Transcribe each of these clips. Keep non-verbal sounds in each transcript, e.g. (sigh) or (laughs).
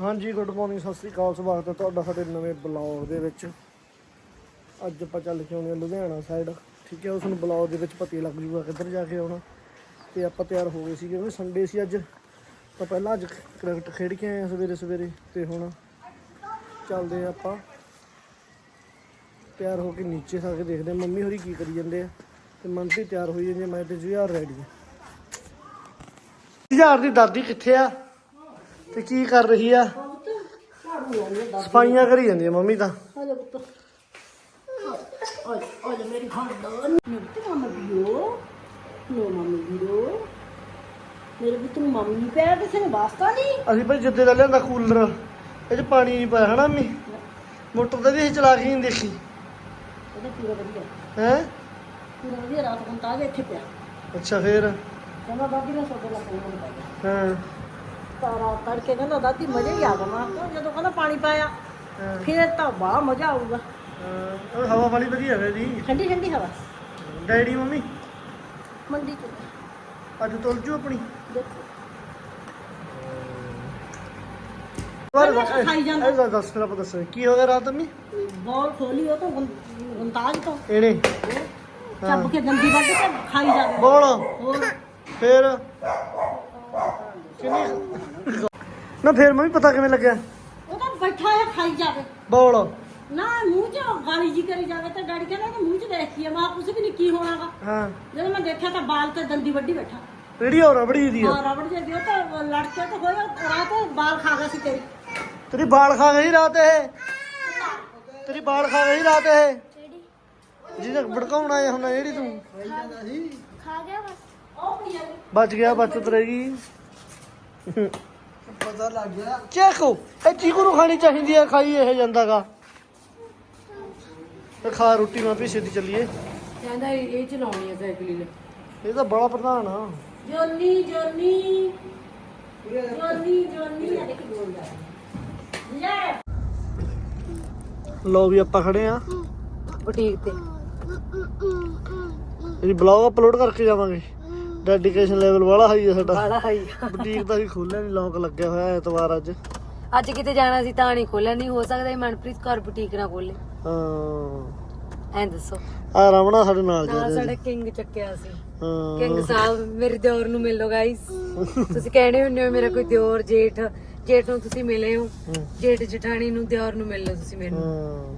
ਹਾਂਜੀ good morning Sat Sri ਅਕਾਲ ਸਵਾਗਤ ਹੈ ਤੁਹਾਡਾ ਸਾਡੇ ਨਵੇਂ ਬਲੌਗ ਦੇ ਵਿੱਚ। ਅੱਜ ਆਪਾਂ ਚੱਲ ਕੇ ਆਉਂਦੇ ਹਾਂ ਲੁਧਿਆਣਾ ਸਾਈਡ ਠੀਕ ਹੈ ਉਸ ਨੂੰ ਬਲੌਗ ਦੇ ਵਿੱਚ ਪਤਾ ਲੱਗ ਜੂਗਾ ਕਿੱਧਰ ਜਾ ਕੇ ਆਉਣਾ। ਤੇ ਆਪਾਂ ਤਿਆਰ ਹੋ ਗਏ ਸੀ ਕਿਉਂਕਿ ਸੰਡੇ ਸੀ ਅੱਜ। ਤਾਂ ਪਹਿਲਾਂ ਅੱਜ ਕ੍ਰਿਕਟ ਖੇਡ ਕੇ ਆਏ ਆ ਸਵੇਰੇ ਸਵੇਰੇ ਤੇ ਹੁਣ ਚੱਲਦੇ ਆ ਆਪਾਂ। ਤਿਆਰ ਹੋ ਕੇ ਨੀਚੇ ਸਾ ਕੇ ਦੇਖਦੇ ਆ ਮੰਮੀ ਹੋਰੀ ਕੀ ਕਰੀ ਜਾਂਦੇ ਆ। ਤੇ ਮਨਪ੍ਰੀਤ ਤਿਆਰ ਹੋਈ ਜਾਂਦੀ ਆ, ਮੈਂ ਤੇ ਜੁਝਾਰ ਰੈਡੀ ਆ ਜੁਝਾਰ ਦੀ ਦਾਦੀ ਕਿੱਥੇ ਆ? ਤੇ ਕੀ ਕਰ ਰਹੀ ਆ? ਸਫਾਈਆਂ ਕਰੀ ਜਾਂਦੀ ਆ ਮੰਮੀ ਤਾਂ. ਮੇਰੇ ਪੁੱਤ ਨੂੰ ਮੰਮੀ ਨਹੀਂ ਪਿਆ ਕਿਸੇ ਨੇ ਵਾਸਤਾ ਨਹੀਂ। ਅਸੀਂ ਭਾਈ ਜਿੱਦੇ ਦਾ ਲਿਆਂਦਾ ਕੂਲਰ ਇਹ ਚ ਪਾਣੀ ਨਹੀਂ ਪਾਇਆ ਹਨਾ ਮੰਮੀ? ਮੋਟਰ ਤੇ ਵੀ ਅਸੀਂ ਚਲਾ ਕੇ ਨਹੀਂ ਦੇਖੀ। ਉਹਦਾ ਪੂਰਾ ਵਧੀਆ। ਹੈ? ਪੂਰਾ ਵਧੀਆ ਰਾਤ ਨੂੰ ਤਾਂ ਇੱਥੇ ਪਿਆ। ਅੱਛਾ ਫੇਰ? ਕਹਿੰਦਾ ਦਾਦੀ ਨੇ ਸੋਡੇ ਲਾ ਕੇ ਮੈਨੂੰ ਪਾਇਆ ਹਾਂ। ਤਾਰਾ ਤੜਕੇ ਕਹਿੰਦਾ ਦਾਦੀ ਮਜ਼ਾ ਹੀ ਆ ਗਿਆ ਮੈਂ ਕਿਹਾ ਜਦੋਂ ਕਹਿੰਦਾ ਪਾਣੀ ਪਾਇਆ ਹਾਂ। ਫਿਰ ਤਾਂ ਬੜਾ ਮਜ਼ਾ ਆਊਗਾ। ਹਾਂ, ਉਹ ਹਵਾ ਵਾਲੀ ਵਧੀਆ ਹੈ ਜੀ। ਠੰਡੀ ਠੰਡੀ ਹਵਾ। Daddy mummy? ਮੰਡੀ ਚ। ਅੱਜ ਤੁਲ ਜੂ ਆਪਣੀ? ਦੇਖੋ। ਪਹਿਲਾਂ ਖਾਈ ਜਾਂਦਾ। ਇਹ ਦੱਸ ਆਪਾਂ ਦੱਸੋ। ਕੀ ਹੋ ਗਿਆ ਰਾਤ ਮੰਮੀ? ਬੋਲ ਖੋਲੀ ਉਹ ਤੋਂ ਗੰਤਾਜ ਤੋਂ ਇਹਨੇ? ਚੱਬ ਕੇ ਗੰਦੀ ਵੱਢ ਕੇ ਖਾਈ ਜਾਵੇ ਬੋਲ। ਹੋਰ। ਫੇਰ? ਨਾ ਫੇਰ ਮੰਮੀ ਪਤਾ ਕਿਵੇਂ ਲੱਗਿਆ। ਉਹ ਤਾਂ ਬੈਠਾ ਹੈ ਖਾਈ ਜਾਵੇ। ਬੋਲ। ਨਾ ਮੂੰਹ ਚ ਗਾਲੀ ਜੀ ਕਰੀ ਜਾਵੇ ਤਾਂ ਡੈਡੀ ਕਹਿੰਦਾ ਕਿ ਮੂੰਹ ਚ ਦੇਖੀ ਆ ਮਾਂ ਕੁਛ ਵੀ ਨਹੀਂ ਕੀ ਹੋਣਾਗਾ। ਹਾਂ। ਜਦੋਂ ਮੈਂ ਦੇਖਿਆ ਤਾਂ ਬਾਲ ਤੇ ਦੰਦੀ ਵੱਡੀ ਬੈਠਾ। ਰੇੜੀ ਹੋ ਰਬੜੀ ਦੀ ਆ। ਹਾਂ ਰਬੜ ਜੇ ਦਿਓ ਤਾਂ ਲੜ ਕੇ ਤਾਂ ਹੋਇਆ ਰਾਤ ਬਾਲ ਖਾ ਗਿਆ ਸੀ ਤੇਰੀ। ਤੇਰੀ ਬਾਲ ਖਾ ਗਈ ਰਾਤ ਇਹ? ਤੇਰੀ ਬਾਲ ਖਾ ਗਈ ਰਾਤ ਇਹ? ਜਿਹਨੇ ਭੜਕਾਉਣਾ ਆਇਆ ਹੁੰਦਾ ਜਿਹੜੀ ਤੂੰ। ਉਹ ਪੀ ਆ। ਬਚ ਗਿਆ ਬਚਤ ਰਹੇਗੀ ਪਤਾ ਲੱਗ ਗਿਆ। ਚੇਕੋ ਇਹ ਚੀਕੂ ਨੂੰ ਖਾਣੀ ਚਾਹੀਦੀ ਹੈ ਖਾਈ ਇਹ ਜਾਂਦਾਗਾ? ਤੇ ਖਾ ਰੋਟੀ ਮਾਂ ਵੀ ਸਿੱਧੀ ਚੱਲੀਏ। ਕਹਿੰਦਾ ਇਹ ਚਲਾਉਣੀ ਹੈ ਸਾਈਕਲ ਨੇ ਇਹ ਤਾਂ ਬੜਾ ਪ੍ਰਧਾਨ ਆ। ਜੋਨੀ ਜੋਨੀ। ਜੋਨੀ ਜੋਨੀ ਆ ਦੇਖ ਬੋਲਦਾ ਲੈ। ਲੋ ਵੀ ਆਪਾਂ ਖੜੇ ਆ। ਬੁਟੀਕ ਤੇ। ਇਹਦੀ ਬਲੌਗ ਅਪਲੋਡ ਕਰਕੇ ਜਾਵਾਂਗੇ। ਡੈਡੀਕੇਸ਼ਨ ਲੈਵਲ ਵਾਲਾ ਹਾਈ ਆ ਸਾਡਾ। ਬਾਲਾ ਹਾਈ। ਬੁਟੀਕ ਦਾ ਵੀ ਖੋਲਿਆ ਨਹੀਂ ਲੌਕ ਲੱਗਿਆ ਹੋਇਆ ਐਤਵਾਰ ਅੱਜ। ਅੱਜ ਕਿਤੇ ਜਾਣਾ ਸੀ ਤਾਂ ਨਹੀਂ ਖੋਲਿਆ ਨਹੀਂ ਹੋ ਸਕਦਾ ਇਹ ਮਨਪ੍ਰੀਤ ਕੌਰ ਬੁਟੀਕ ਨਾ ਖੋਲੇ ਹਾਂ। ਐਂ ਦੱਸੋ। ਆ ਰਮਣਾ ਸਾਡੇ ਨਾਲ ਜਾ ਨਾਲ ਰਿਹਾ ਸਾਡਾ ਕਿੰਗ ਚੱਕਿਆ ਸੀ। ਹਾਂ। ਕਿੰਗ ਸਾਹਿਬ ਮੇਰੇ ਦਿਓਰ ਨੂੰ ਮਿਲ ਗਾਇਸ ਤੁਸੀਂ ਕਹਿੰਦੇ ਹੁੰਦੇ ਹੋ ਮੇਰਾ ਕੋਈ ਦਿਓਰ ਜੇਠ। ਜੇਠ ਨੂੰ ਤੁਸੀਂ ਮਿਲੇ ਹੋ। ਹਮ। ਜੇਠ ਜਠਾਣੀ ਨੂੰ ਦਿਓਰ ਨੂੰ ਮਿਲ ਲਓ ਤੁਸੀਂ ਮੈਨੂੰ। ਹਾਂ।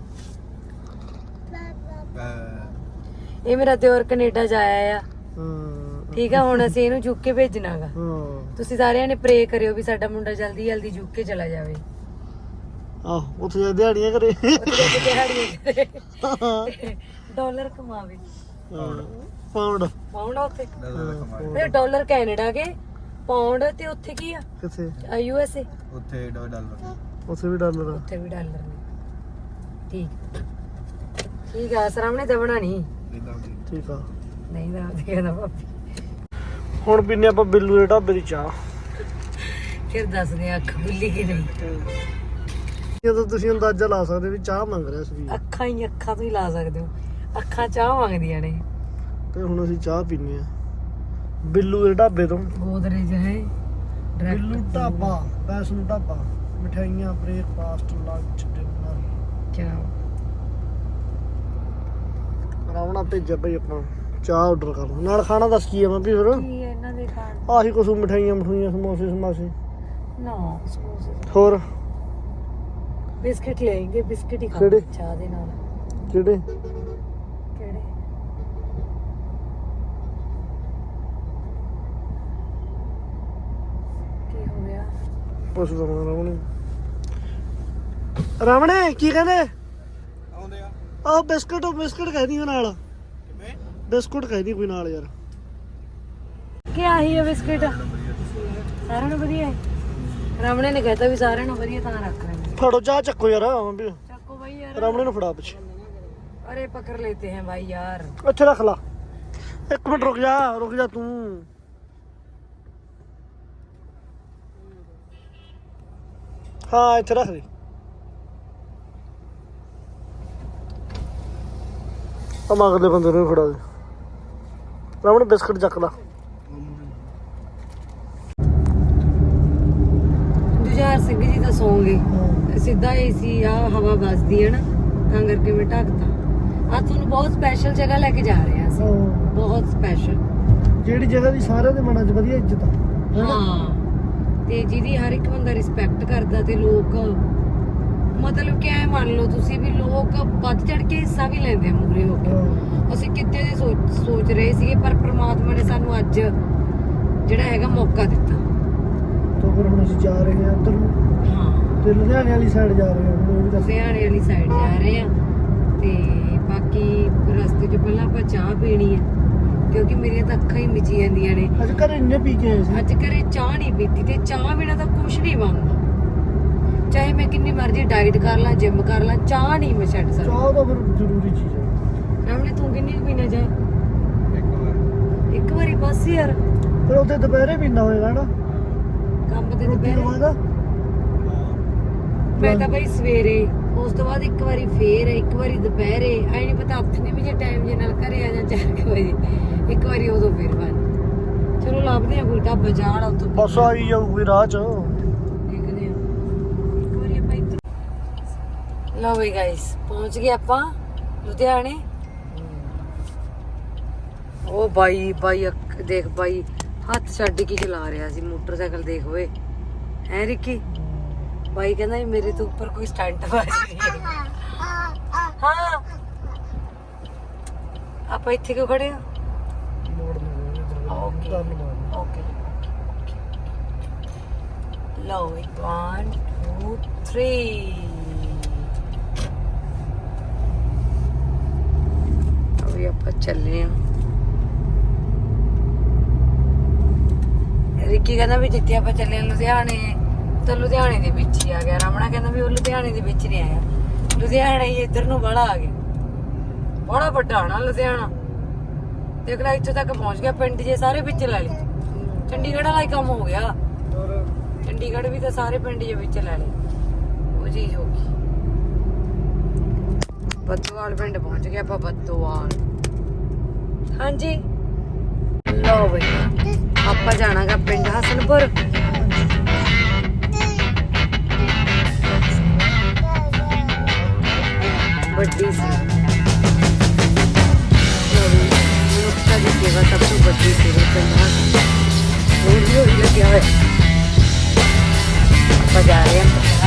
ਇਹ ਮੇਰਾ ਦਿਓਰ ਕੈਨੇਡਾ ਜਾਇਆ ਆ। ਹਾਂ। ਠੀਕ ਆ ਹੁਣ ਅਸੀਂ ਇਹਨੂੰ ਚੁੱਕ ਕੇ ਭੇਜਣਾਗਾ। ਹਾਂ। ਤੁਸੀਂ ਸਾਰਿਆਂ ਨੇ ਪ੍ਰੇ ਕਰਿਓ ਵੀ ਸਾਡਾ ਮੁੰਡਾ ਜਲਦੀ ਜਲਦੀ ਚੁੱਕ ਕੇ ਚਲਾ ਜਾਵੇ। ਆਹ ਉੱਥੇ ਜਾ ਦਿਹਾੜੀਆਂ ਕਰੇ। ਉੱਥੇ ਦਿਹਾੜੀਆਂ ਕਰੇ। ਡਾਲਰ ਕਮਾਵੇ। ਪਾਉਂਡ ਪਾਉਂਡ ਆ ਉੱਥੇ। ਫਿਰ ਡਾਲਰ ਕੈਨੇਡਾ ਕੇ ਪਾਉਂਡ ਤੇ ਉੱਥੇ ਕੀ ਆ? ਕਿੱਥੇ? ਯੂ ਐਸ ਏ ਉੱਥੇ ਡਾਲਰ ਉੱਥੇ ਵੀ ਡਾਲਰ ਆ। ਉੱਥੇ ਵੀ ਡਾਲਰ ਨੇ। ਠੀਕ। ਠੀਕ ਆ ਸਾਹਮਣੇ ਦਬਣਾ ਨਹੀਂ ਠੀਕ ਆ। ਨਹੀਂ ਦਾ ਦੇਖਦਾ ਭਾਬੀ। ਹੁਣ ਪੀਨੇ ਆਪਾਂ ਬਿੱਲੂ ਦੇ ਢਾਬੇ ਦੀ ਚਾਹ। ਫਿਰ ਦੱਸਦੇ ਆ ਅੱਖ ਬੁੱਲੀ ਕਿ ਨਹੀਂ। ਜਦੋਂ ਤੁਸੀਂ ਅੰਦਾਜ਼ਾ ਲਾ ਸਕਦੇ ਵੀ ਚਾਹ ਮੰਗ ਰਿਹਾ ਸੀ ਅੱਖਾਂ ਹੀ ਅੱਖਾਂ ਤੋਂ ਹੀ ਲਾ ਸਕਦੇ ਹੋ। ਅੱਖਾਂ ਚਾਹ ਮੰਗਦੀਆਂ ਨੇ। ਤੇ ਹੁਣ ਅਸੀਂ ਚਾਹ ਪੀਨੇ ਆ ਬਿੱਲੂ ਦੇ ਢਾਬੇ ਤੋਂ। ਗੋਦਰੇਜ ਹੈ ਬਿੱਲੂ ਢਾਬਾ ਵੈਸ਼ਨੂ ਢਾਬਾ ਮਠਿਆਈਆਂ ਬ੍ਰੇਕਫਾਸਟ ਲੰਚ ਡਿਨਰ ਕਿਆ ਰਾਵਣਾ ਭੇਜਿਆ ਭਈ ਆਪਾਂ। ਚਾਹ ਆਰਡਰ ਕਰ ਨਾਲ ਖਾਣਾ ਦੱਸ ਕੀ ਆ ਮੈਂ ਵੀ ਫਿਰ? ਕੀ ਹੈ ਇਹਨਾਂ ਦੇ ਖਾਣ ਆਹੀ ਕੁਛ ਮਠਿਆਈਆਂ ਮਠੂਈਆਂ ਸਮੋਸੇ ਸਮਾਸੇ ਨਾ ਹੋਰ? ਬਿਸਕਿਟ ਲੈਣਗੇ ਬਿਸਕਿਟ ਹੀ ਕਿਹੜੇ? ਖਾਣੇ ਚਾਹ ਦੇ ਨਾਲ। ਕਿਹੜੇ? ਕਿਹੜੇ? ਕੀ ਹੋ ਗਿਆ? ਪੁੱਛਦਾ ਮੈਂ ਰਾਵਣੇ ਰਾਵਣੇ ਕੀ ਕਹਿੰਦੇ? ਆਉਂਦੇ ਆ। ਆਹ ਬਿਸਕਟ ਬਿਸਕਟ ਕਹਿਦੀ ਨਾਲ। ਕਿਵੇਂ ਬਿਸਕੁਟ ਕਹਿੰਦੀ ਕੋਈ ਨਾਲ ਯਾਰ। ਕੀ ਆਹੀ ਹੈ ਬਿਸਕੁਟ? ਸਾਰਿਆਂ ਨੂੰ ਵਧੀਆ ਹੈ। ਰਾਮਣੇ ਨੇ ਕਹਿਤਾ ਵੀ ਸਾਰਿਆਂ ਨੂੰ ਵਧੀਆ ਤਾਂ ਰੱਖ ਰਹੇ ਫੜੋ ਜਾ ਚੱਕੋ ਯਾਰ ਚੱਕੋ ਬਾਈ ਯਾਰ। ਰਾਮਣੇ ਨੂੰ ਫੜਾ ਪਿੱਛੇ। ਅਰੇ ਪਕੜ ਲੈਤੇ ਹੈ ਭਾਈ ਯਾਰ। ਇੱਥੇ ਰੱਖ ਲਾ। ਇੱਕ ਮਿੰਟ ਰੁਕ ਜਾ ਰੁਕ ਜਾ ਤੂੰ। ਹਾਂ ਇੱਥੇ ਰੱਖ ਦੇ। ਆ ਬੰਦੇ ਨੂੰ ਫੜਾ ਦੇ। ਰਾਵਣ ਬਿਸਕਟ ਚੱਕ ਲਾ ਜੁਝਾਰ ਸਿੰਘ ਜੀ ਦਾ Song ਹੈ ਹਾਂ। ਸਿੱਧਾ ਏਸੀ ਆ ਹਵਾ ਵੱਜਦੀ ਹੈ ਨਾ ਤਾਂ ਕਰਕੇ ਮੈਂ ਢੱਕਤਾ। ਆ ਤੁਹਾਨੂੰ ਬਹੁਤ ਸਪੈਸ਼ਲ ਜਗ੍ਹਾ ਲੈ ਕੇ ਜਾ ਰਹੇ ਹਾਂ ਅਸੀਂ। ਬਹੁਤ ਸਪੈਸ਼ਲ ਜਿਹੜੀ ਜਗ੍ਹਾ ਦੀ ਸਾਰਿਆਂ ਦੇ ਮਨਾਂ 'ਚ ਵਧੀਆ ਇੱਜ਼ਤ ਆ? ਹਾਂ। ਤੇ ਜਿਹਦੀ ਹਰ ਇੱਕ ਬੰਦਾ ਰਿਸਪੈਕਟ ਕਰਦਾ ਤੇ ਲੋਕ ਮਤਲਬ ਕਿ ਐ ਮੰਨ ਲਓ ਤੁਸੀਂ ਵੀ ਲੋਕ ਵੱਧ ਚੜ ਕੇ ਹਿੱਸਾ ਵੀ ਲੈਂਦੇ ਆ ਮੂਰੇ ਹੋ ਕੇ। ਹਾਂ। ਅਸੀਂ ਕਿਤੇ ਦੀ ਸੋਚ ਰਹੇ ਸੀਗੇ ਪਰ ਪ੍ਰਮਾਤਮਾ ਨੇ ਸਾਨੂੰ ਅੱਜ ਜਿਹੜਾ ਹੈਗਾ ਮੌਕਾ ਦਿੱਤਾ। ਤਾਂ ਫਿਰ ਹੁਣ ਅਸੀਂ ਜਾ ਰਹੇ ਹਾਂ ਉੱਧਰ ਨੂੰ। ਹਾਂ। ਤੇ ਲੁਧਿਆਣੇ ਵਾਲੀ ਸਾਈਡ ਜਾ ਰਹੇ ਹਾਂ ਹੁਣ ਵੀ ਦੱਸ ਲੁਧਿਆਣੇ ਵਾਲੀ ਸਾਈਡ ਜਾ ਰਹੇ ਆ ਤੇ ਬਾਕੀ ਰਸਤੇ 'ਚ ਪਹਿਲਾਂ ਆਪਾਂ ਚਾਹ ਪੀਣੀ ਆ ਕਿਉਂਕਿ ਮੇਰੀਆਂ ਤਾਂ ਅੱਖਾਂ ਹੀ ਮਿਚੀ ਜਾਂਦੀਆਂ ਨੇ। ਅੱਜ ਘਰੇ ਇੰਨੇ ਪੀ ਕੇ ਆਏ ਸੀ। ਅੱਜ ਘਰੇ ਚਾਹ ਨਹੀਂ ਪੀਤੀ ਤੇ ਚਾਹ ਬਿਨਾ ਤਾਂ ਕੁਝ ਨਹੀਂ ਬਣਦਾ। ਚਾਹੇ ਮੈਂ ਕਿੰਨੀ ਮਰਜ਼ੀ ਡਾਈਟ ਕਰ ਲਾਂ ਜਿਮ ਕਰ ਲਾਂ ਚਾਹ ਨਹੀਂ ਮੈਂ ਛੱਡ ਸਕਦੀ। ਚਾਹ ਤਾਂ ਫਿਰ ਜ਼ਰੂਰੀ ਚੀਜ਼ ਹੈ ਰਾਮਲੇ ਤੂੰ ਕਿੰਨੀ ਕੁ ਪੀਣਾ ਚਾਹ? ਇੱਕ ਵਾਰ। ਇੱਕ ਵਾਰੀ ਬਸ ਯਾਰ। ਫਿਰ ਉੱਥੇ ਦੁਪਹਿਰੇ ਪੀਂਦਾ ਹੋਏਗਾ ਨਾ? ਕੰਮ ਤੇ ਰੋਟੀ ਦੁਪਹਿਰੇ? ਮੈਂ ਤਾਂ ਬਈ ਸਵੇਰੇ ਉਸ ਤੋਂ ਬਾਅਦ ਇੱਕ ਵਾਰੀ ਫੇਰ ਇੱਕ ਵਾਰੀ ਦੁਪਹਿਰੇ। ਐ ਨਹੀਂ ਪਤਾ ਹੱਥ ਨੇ ਵੀ ਜੇ ਟਾਈਮ ਜੇ ਨਾਲ ਘਰੇ ਆ ਜਾਂ 4 ਵਜੇ। ਇੱਕ ਵਾਰੀ ਉਦੋਂ ਫੇਰ ਬਣ। ਚਲੋ ਲੱਭਦੇ ਆ ਕੋਈ ਢਾਬਾ ਉੱਥੋਂ। ਬਸ ਆਈ ਜਾਊਗੀ ਰਾਹ 'ਚ ਦੇਖਦੇ ਆ ਇੱਕ ਵਾਰੀ ਆਪਾਂ ਇੱਧਰ ਲਓ ਵੀ ਗਾਇਸ ਪਹੁੰਚ ਗਏ ਆਪਾਂ ਲੁਧਿਆਣੇ। ਉਹ ਬਾਈ ਬਾਈ ਦੇਖ ਬਾਈ ਹੱਥ ਛੱਡ ਕੇ ਚਲਾ ਰਿਹਾ ਸੀ ਮੋਟਰਸਾਈਕਲ ਦੇਖ ਓਏ। ਹੈ ਰਿੱਕੀ? ਬਾਈ ਕਹਿੰਦਾ ਮੇਰੇ ਤੋਂ ਉੱਪਰ ਕੋਈ ਸਟੰਟ ਵੱਜ ਰਹੀ ਹੈ। ਹਾਂ। ਆਪਾਂ ਇੱਥੇ ਕਿਉਂ ਖੜੇ ਆ ਓਕੇ ਲਓ 1 2 3 ਆਪਾਂ ਚੱਲੇ ਆ। ਰਿੱਕੀ ਕਹਿੰਦਾ ਵੀ ਜਿੱਥੇ ਆਪਾਂ ਚੱਲੇ ਲੁਧਿਆਣੇ। ਤਾਂ ਲੁਧਿਆਣੇ ਦੇ ਵਿੱਚ ਹੀ ਆ ਗਿਆ। ਰਮਣਾ ਕਹਿੰਦਾ ਵੀ ਉਹ ਲੁਧਿਆਣੇ ਦੇ ਵਿੱਚ ਨਹੀਂ ਆਇਆ। ਲੁਧਿਆਣੇ ਹੀ ਇੱਧਰ ਨੂੰ ਬੜਾ ਆ ਗਿਆ। ਬੜਾ ਵੱਡਾ ਨਾ ਲੁਧਿਆਣਾ। ਦੇਖ ਲੈ ਇੱਥੇ ਤੱਕ ਪਹੁੰਚ ਗਿਆ। ਪਿੰਡ ਜੇ ਸਾਰੇ ਵਿੱਚ ਲੈ ਲਏ। ਚੰਡੀਗੜ੍ਹ ਵਾਲਾ ਹੀ ਕੰਮ ਹੋ ਗਿਆ। ਚੰਡੀਗੜ੍ਹ ਵੀ ਤਾਂ ਸਾਰੇ ਪਿੰਡ ਜੇ ਵਿੱਚ ਲੈ ਲਏ। ਉਹ ਚੀਜ਼ ਹੋ ਗਈ। ਬੱਦੋਵਾਲ ਪਿੰਡ ਪਹੁੰਚ ਗਏ ਆਪਾਂ ਬੱਦੋਵਾਲ ਹਾਂਜੀ। ਲਓ ਬਈ, ਆਪਾਂ ਜਾਣਾਗਾ ਪਿੰਡ ਹਸਨਪੁਰ। ਵੱਡੀ ਸੀ। ਮਨੁੱਖਤਾ ਦੀ ਸੇਵਾ ਸਭ ਤੋਂ ਵੱਡੀ ਸੇਵਾ ਕਰਨਾ ਹੋਰ ਵੀ ਹੋਈ ਲੱਗਿਆ ਹੋਇਆ। ਆਪਾਂ ਜਾ ਰਹੇ ਹਾਂ।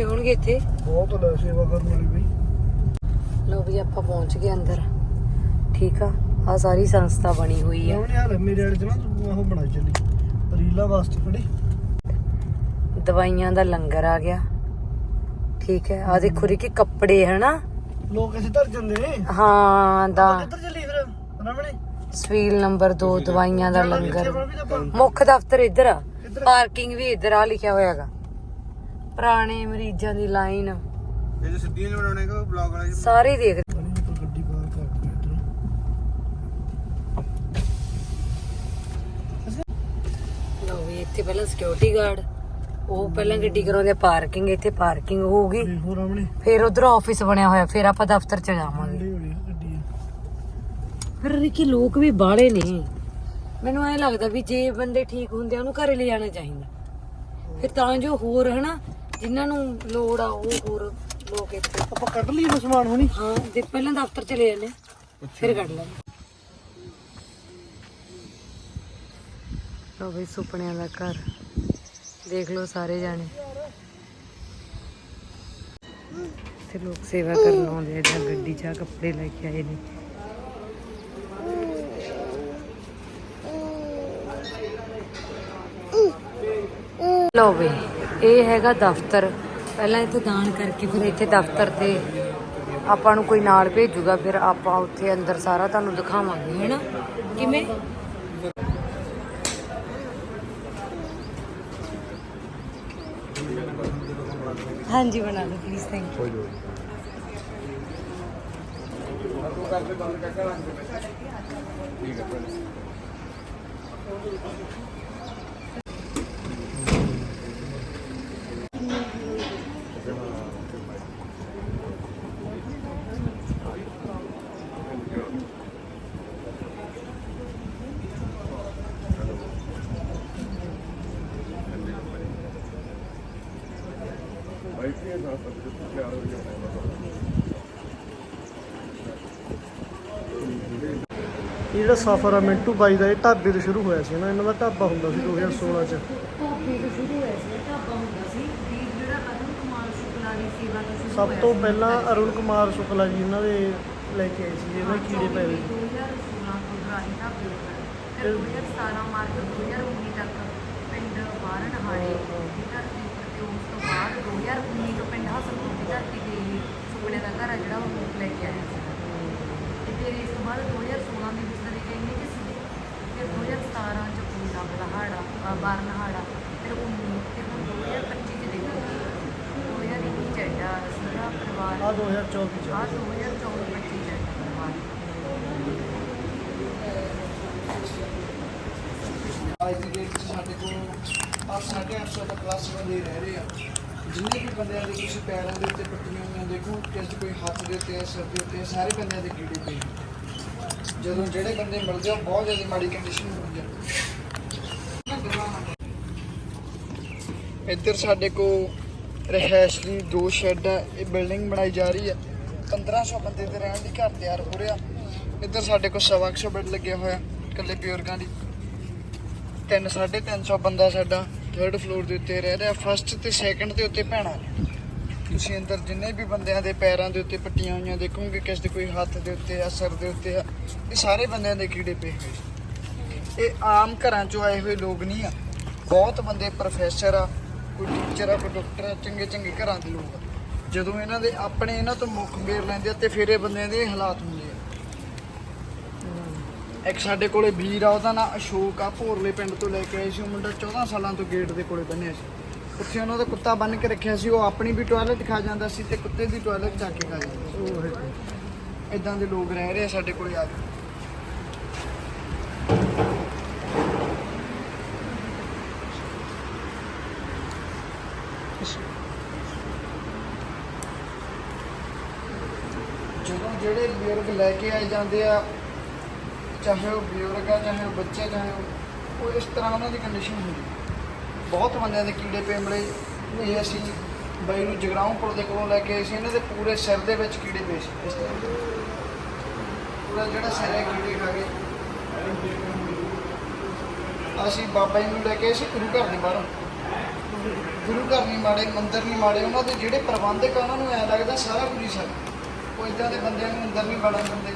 ਆਉਂਦੇ ਹੋਣਗੇ ਇੱਥੇ। ਬਹੁਤ ਲੈ ਸੇਵਾ ਕਰਨ ਵਾਲੀ ਬਈ। ਲਓ ਵੀ ਆਪਾਂ ਪਹੁੰਚ ਗਏ ਅੰਦਰ। ਠੀਕ ਆ ਆ ਸਾਰੀ ਸੰਸਥਾ ਬਣੀ ਹੋਈ ਆ। ਉਹਨੇ ਹਾਲ ਮੇਰੇ ਵਾਲੇ ਚ ਨਾ ਤੂੰ ਉਹ ਬਣਾਈ ਚੱਲੀ। ਰੀਲਾ ਵਾਸਤੇ ਖੜੀ। ਦਵਾਈਆਂ ਦਾ ਲੰਗਰ ਆ ਗਿਆ। ਠੀਕ ਹੈ ਆ ਦੇਖੋ ਰੀ ਕਿ ਕੱਪੜੇ ਹਨਾ? ਲੋਕ ਇੱਥੇ ਧਰ ਜਾਂਦੇ ਨੇ। ਹਾਂ ਦਾ ਕਿੱਧਰ ਚੱਲੀ ਫਿਰ? ਰਮਣੇ? ਸਵੀਲ ਨੰਬਰ 2 ਦਵਾਈਆਂ ਦਾ ਲੰਗਰ। ਮੁੱਖ ਦਫ਼ਤਰ ਇੱਧਰ ਆ। ਪਾਰਕਿੰਗ ਵੀ ਇੱਧਰ ਆ ਲਿਖਿਆ ਹੋਇਆ ਹੈਗਾ। ਪੁਰਾਣੇ ਮਰੀਜ਼ਾਂ ਦੀ ਲਾਈਨ। ਇਹ ਜੋ ਸਿੱਧੀਆਂ ਜਿਹਾ ਬਣਾਉਣੇ ਕੋ ਬਲੌਗ ਵਾਲਾ। ਸਾਰੇ ਦੇਖ ਗੱਡੀ ਬਾਹਰ ਕਰ ਦੇ ਇੱਧਰ। ਇੱਥੇ ਪਹਿਲਾਂ ਸਿਕਿਉਰਿਟੀ ਗਾਰਡ ਉਹ ਪਹਿਲਾਂ ਗੱਡੀ ਕਰਾਉਂਦੇ ਪਾਰਕਿੰਗ ਇੱਥੇ ਪਾਰਕਿੰਗ ਹੋਊਗੀ। ਤੇ ਹੋਰ ਆਮਣੇ। ਫਿਰ ਉਧਰ ਆਫਿਸ ਬਣਿਆ ਹੋਇਆ ਫਿਰ ਆਪਾਂ ਦਫ਼ਤਰ ਚ ਜਾਵਾਂਗੇ। ਗੱਡੀ ਆ। ਫਿਰ ਰਿਕੀ ਲੋਕ ਵੀ ਬਾਹਲੇ ਨੇ। ਮੈਨੂੰ ਐ ਲੱਗਦਾ ਵੀ ਜੇ ਬੰਦੇ ਠੀਕ ਹੁੰਦੇ ਆ ਉਹਨੂੰ ਘਰੇ ਲੈ ਜਾਣਾ ਚਾਹੀਦਾ। ਫਿਰ ਤਾਂ ਜੋ ਹੋਰ ਹਨਾ ਜਿਨ੍ਹਾਂ ਨੂੰ ਲੋੜ ਆ ਉਹ ਹੋਰ ਲੋਕ ਇੱਥੇ। ਆਪਾਂ ਕੱਢ ਲਈਏ ਸਮਾਨ ਹੁਣੀ। ਹਾਂ ਦੇ ਪਹਿਲਾਂ ਦਫ਼ਤਰ ਚ ਲੈ ਜਾਂਦੇ ਫਿਰ ਕੱਢ ਲਾਂਗੇ ਲੋ ਬਈ ਸੁਪਨਿਆਂ ਦਾ ਘਰ। ਦੇਖ ਲਓ ਸਾਰੇ ਜਾਣੇ। ਤੇ ਲੋਕ ਸੇਵਾ ਕਰਨ ਆਉਂਦੇ ਆ ਜਾਂ ਗੱਡੀ 'ਚ ਆ ਕੱਪੜੇ ਲੈ ਕੇ ਆਏ ਨੇ। ਲੋ ਬਈ। ਇਹ ਹੈਗਾ ਦਫ਼ਤਰ। ਪਹਿਲਾਂ ਇੱਥੇ ਦਾਨ ਕਰਕੇ ਫਿਰ ਇੱਥੇ ਦਫ਼ਤਰ ਤੇ ਆਪਾਂ ਨੂੰ ਕੋਈ ਨਾਲ ਭੇਜੂਗਾ ਫਿਰ ਆਪਾਂ ਉੱਥੇ ਅੰਦਰ ਸਾਰਾ ਤੁਹਾਨੂੰ ਦਿਖਾਵਾਂਗੇ ਹੈਨਾ? ਕਿਵੇਂ? ਹਾਂਜੀ ਬਣਾ ਲਓ ਪਲੀਜ਼ ਥੈਂਕ ਯੂ ਇਹ ਜਿਹੜਾ ਸਫ਼ਰ ਆ ਮਿੰਟੂ ਬਾਈ ਦਾ ਇਹ ਢਾਬੇ ਤੋਂ ਸ਼ੁਰੂ ਹੋਇਆ ਸੀ ਨਾ ਇਹਨਾਂ ਦਾ ਢਾਬਾ ਹੁੰਦਾ ਸੀ 2016 ਚ। ਢਾਬੇ ਤੋਂ ਸ਼ੁਰੂ ਹੋਇਆ ਸੀ ਢਾਬਾ ਹੁੰਦਾ ਸੀ ਵੀ ਜਿਹੜਾ ਅਰੁਣ ਕੁਮਾਰ ਸ਼ੁਕਲਾ ਦੀ ਸੇਵਾ ਤੋਂ ਸ਼ੁਰੂ ਸਭ ਤੋਂ ਪਹਿਲਾਂ ਅਰੁਣ ਕੁਮਾਰ ਸ਼ੁਕਲਾ ਜੀ ਇਹਨਾਂ ਦੇ ਲੈ ਕੇ ਆਏ ਸੀ ਇਹਨਾਂ ਕੀੜੇ ਪਏ ਹੋਏ ਸੀ 2016 ਤੋਂ ਦਰਾਹੀ ਢਾਬੇ ਫਿਰ 2017 ਮਾਰਚ 2019 ਤੱਕ ਪਿੰਡ ਬਾਰਨ ਹਾੜੇ ਦੀ ਧਰਤੀ ਉੱਪਰ ਤੇ ਉਸ ਤੋਂ ਬਾਅਦ 2019 ਤੋਂ ਪਿੰਡ ਹਸਨਪੁਰ ਦੀ ਧਰਤੀ ਤੇ ਇਹ ਸੁਪਨੇ ਦਾ ਘਰ ਆ ਜਿਹੜਾ ਉਹ ਲੈ ਕੇ ਆਇਆ ਸੀ। ਤੇ ਫਿਰ ਇਸ ਤੋਂ ਬਾਅਦ 2016 ਦੇ ਵਿੱਚ ਫਿਰ 2017 ਚ ਪੂਰਾ ਬਲਹਾੜਾ ਬਾਰਨ ਹਾੜਾ ਫਿਰ 19 ਤੇ ਹੁਣ 2025 ਚ ਦੇਖੋ 2021 ਚ ਐਡਾ ਸਾਰਾ ਪਰਿਵਾਰ। ਆ 2024 ਚ। ਆ 2024 25 ਚ ਐਡਾ ਪਰਿਵਾਰ। ਦੀ 'ਚ ਸਾਡੇ ਕੋਲ ਆ ਸਾਢੇ ਅੱਠ ਸੌ ਤੱਕ ਪਲੱਸ ਬੰਦੇ ਰਹਿ ਰਹੇ ਆ। ਜਿੰਨੇ ਵੀ ਬੰਦਿਆਂ ਦੇ ਤੁਸੀਂ ਪੈਰਾਂ ਦੇ ਉੱਤੇ ਪੱਟੀਆਂ ਹੋਈਆਂ ਦੇਖੋ ਕਿਸੇ ਕੋਈ ਹੱਥ ਦੇ ਉੱਤੇ ਸਿਰ ਦੇ ਉੱਤੇ ਆ, ਸਾਰੇ ਬੰਦਿਆਂ ਦੇ ਕੀੜੇ ਪਏ। ਜਦੋਂ ਜਿਹੜੇ ਬੰਦੇ ਮਿਲਦੇ ਆ ਬਹੁਤ ਜ਼ਿਆਦਾ ਮਾੜੀ ਕੰਡੀਸ਼ਨ ਹੁੰਦੀ ਹੈ ਇੱਧਰ ਸਾਡੇ ਕੋ ਰਹਿائش ਦੀ ਦੋ ਸ਼ੈੱਡ ਹੈ ਇਹ ਬਿਲਡਿੰਗ ਬਣਾਈ ਜਾ ਰਹੀ ਆ। 1500 ਬੰਦੇ ਦੇ ਰਹਿਣ ਲਈ ਘਰ ਤਿਆਰ ਹੋ ਰਿਹਾ। ਇੱਧਰ ਸਾਡੇ ਕੋ 700 ਬੈੱਡ ਲੱਗਿਆ ਹੋਇਆ ਇਕੱਲੇ ਬਿਊਰਗਾਂ ਦੀ 3 350 ਬੰਦਾ ਸਾਡਾ ਥਰਡ ਫਲੋਰ ਦੇ ਉੱਤੇ ਰਹਿ ਰਿਹਾ ਫਰਸਟ ਤੇ ਸੈਕੰਡ ਦੇ ਉੱਤੇ ਭੈਣਾ ਤੁਸੀਂ ਅੰਦਰ ਜਿੰਨੇ ਵੀ ਬੰਦਿਆਂ ਦੇ ਪੈਰਾਂ ਦੇ ਉੱਤੇ ਪੱਟੀਆਂ ਹੋਈਆਂ ਦੇਖੋਗੇ ਕਿਸੇ ਦੇ ਕੋਈ ਹੱਥ ਦੇ ਉੱਤੇ ਆ, ਸਿਰ ਦੇ ਉੱਤੇ ਆ, ਇਹ ਸਾਰੇ ਬੰਦਿਆਂ ਦੇ ਕੀੜੇ ਪਏ ਹੋਏ ਇਹ ਆਮ ਘਰਾਂ ਚੋਂ ਆਏ ਹੋਏ ਲੋਕ ਨਹੀਂ ਆ। ਬਹੁਤ ਬੰਦੇ ਪ੍ਰੋਫੈਸਰ ਆ, ਕੋਈ ਟੀਚਰ ਆ, ਕੋਈ ਡਾਕਟਰ ਆ, ਚੰਗੇ ਚੰਗੇ ਘਰਾਂ ਦੇ ਲੋਕ ਆ। ਜਦੋਂ ਇਹਨਾਂ ਦੇ ਆਪਣੇ ਇਹਨਾਂ ਤੋਂ ਮੁੱਖ ਮੇਰ ਲੈਂਦੇ ਆ ਤੇ ਫਿਰ ਇਹ ਬੰਦਿਆਂ ਦੇ ਹਾਲਾਤ ਹੁੰਦੇ ਆ। ਇੱਕ ਸਾਡੇ ਕੋਲੇ ਵੀਰ ਆ, ਉਹਦਾ ਨਾਂ ਅਸ਼ੋਕ ਆ, ਭੋਰਲੇ ਪਿੰਡ ਤੋਂ ਲੈ ਕੇ ਆਏ ਸੀ, ਉਹ ਮੁੰਡਾ 14 ਸਾਲਾਂ ਤੋਂ ਗੇਟ ਦੇ ਕੋਲੇ ਬੰਨਿਆ ਸੀ। ਉੱਥੇ ਉਹਨਾਂ ਦਾ ਕੁੱਤਾ ਬੰਨ ਕੇ ਰੱਖਿਆ ਸੀ ਉਹ ਆਪਣੀ ਵੀ ਟਾਇਲਟ ਖਾ ਜਾਂਦਾ ਸੀ ਤੇ ਕੁੱਤੇ ਦੀ ਟਾਇਲਟ ਜਾ ਕੇ ਖਾ ਜਾਂਦਾ ਸੀ। ਇਦਾਂ ਦੇ ਲੋਕ ਰਹਿ ਰਹੇ ਆ ਸਾਡੇ ਕੋਲੇ ਆ ਕੇ ਜਦੋਂ ਜਿਹੜੇ ਬਜ਼ੁਰਗ ਲੈ ਕੇ ਆਏ ਜਾਂਦੇ ਆ ਚਾਹੇ ਉਹ ਬਜ਼ੁਰਗ ਆ ਚਾਹੇ ਉਹ ਬੱਚੇ ਚਾਹੇ ਉਹ ਉਹ ਇਸ ਤਰ੍ਹਾਂ ਉਹਨਾਂ ਦੀ ਕੰਡੀਸ਼ਨ ਹੁੰਦੀ ਬਹੁਤ ਬੰਦਿਆਂ ਦੇ ਕੀੜੇ ਪਏ ਮਿਲੇ। ਇਹ ਅਸੀਂ ਬਾਈ ਨੂੰ ਜਗਰਾਉਂ ਪੁਲ ਦੇ ਕੋਲੋਂ ਲੈ ਕੇ ਆਏ ਸੀ। ਇਹਨਾਂ ਦੇ ਪੂਰੇ ਸਿਰ ਦੇ ਵਿੱਚ ਕੀੜੇ ਪਏ ਸੀ ਇਸ ਤਰ੍ਹਾਂ ਪੂਰਾ ਜਿਹੜਾ ਸਿਰ ਹੈ ਕੀੜੇ ਖਾ ਗਏ। ਅਸੀਂ ਬਾਬਾ ਜੀ ਨੂੰ ਲੈ ਕੇ ਆਏ ਸੀ ਗੁਰੂ ਘਰ ਦੇ ਬਾਹਰੋਂ। ਗੁਰੂ ਘਰ ਨਹੀਂ ਮਾੜੇ, ਮੰਦਰ ਨਹੀਂ ਮਾੜੇ। ਉਹਨਾਂ ਦੇ ਜਿਹੜੇ ਪ੍ਰਬੰਧਕ ਆ, ਉਹਨਾਂ ਨੂੰ ਐ ਲੱਗਦਾ ਸਾਰਾ ਕੁਝ ਹੀ ਸਰ। ਉਹ ਇਦਾਂ ਦੇ ਬੰਦਿਆਂ ਨੂੰ ਅੰਦਰ ਨਹੀਂ ਵੜਨ ਦਿੰਦੇ।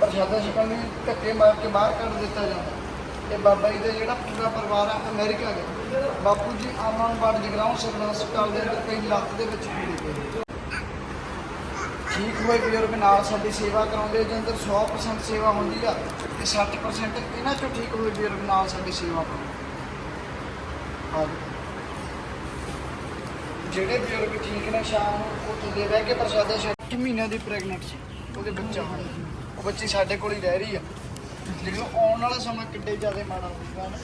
ਪ੍ਰਸ਼ਾਦਾ ਛਕਣ ਨੂੰ ਧੱਕੇ ਮਾਰ ਕੇ ਬਾਹਰ ਕੱਢ ਦਿੱਤਾ ਜਾਂਦਾ। ਤੇ ਬਾਬਾ ਜੀ ਦਾ ਜਿਹੜਾ ਪੂਰਾ ਪਰਿਵਾਰ ਆ, ਅਮਰੀਕਾ ਗਿਆ ਬਾਪੂ ਜੀ ਆਨੰਦਬਾੜ ਜਗਰਾਉਂ ਸਿਵਲ ਹਸਪਤਾਲ ਦੇ ਅੰਦਰ ਕਈ ਲੱਤ ਦੇ ਵਿੱਚ ਕੀੜੇ ਪਏ ਠੀਕ ਹੋਏ, ਬਜ਼ੁਰਗ ਨਾਲ ਸਾਡੀ ਸੇਵਾ ਕਰਾਉਂਦੇ ਜਿਹਦੇ ਅੰਦਰ 100% ਸੇਵਾ ਹੁੰਦੀ ਆ ਤੇ 60% ਇਹਨਾਂ ਚੋਂ ਠੀਕ ਹੋਏ, ਬਜ਼ੁਰਗ ਨਾਲ ਸਾਡੀ ਸੇਵਾ ਕਰਾਉਂਦੇ। ਆ ਜਿਹੜੇ ਬਜ਼ੁਰਗ ਠੀਕ ਨੇ ਸ਼ਾਮ ਨੂੰ, ਉਹ ਥੱਲੇ ਬਹਿ ਕੇ ਪ੍ਰਸ਼ਾਦਾ ਛਕ ਮਹੀਨਿਆਂ ਦੀ ਪ੍ਰੈਗਨੈਂਟ ਸੀ ਉਹਦੇ ਬੱਚਾ ਹੋਇਆ ਉਹ ਬੱਚੀ ਸਾਡੇ ਕੋਲ ਹੀ ਰਹਿ ਰਹੀ ਆ। ਦੇਖੋ ਆਉਣ ਵਾਲਾ ਸਮਾਂ ਕਿੱਡੇ ਜ਼ਿਆਦਾ ਮਾੜਾ ਹੋਊਗਾ ਨਾ।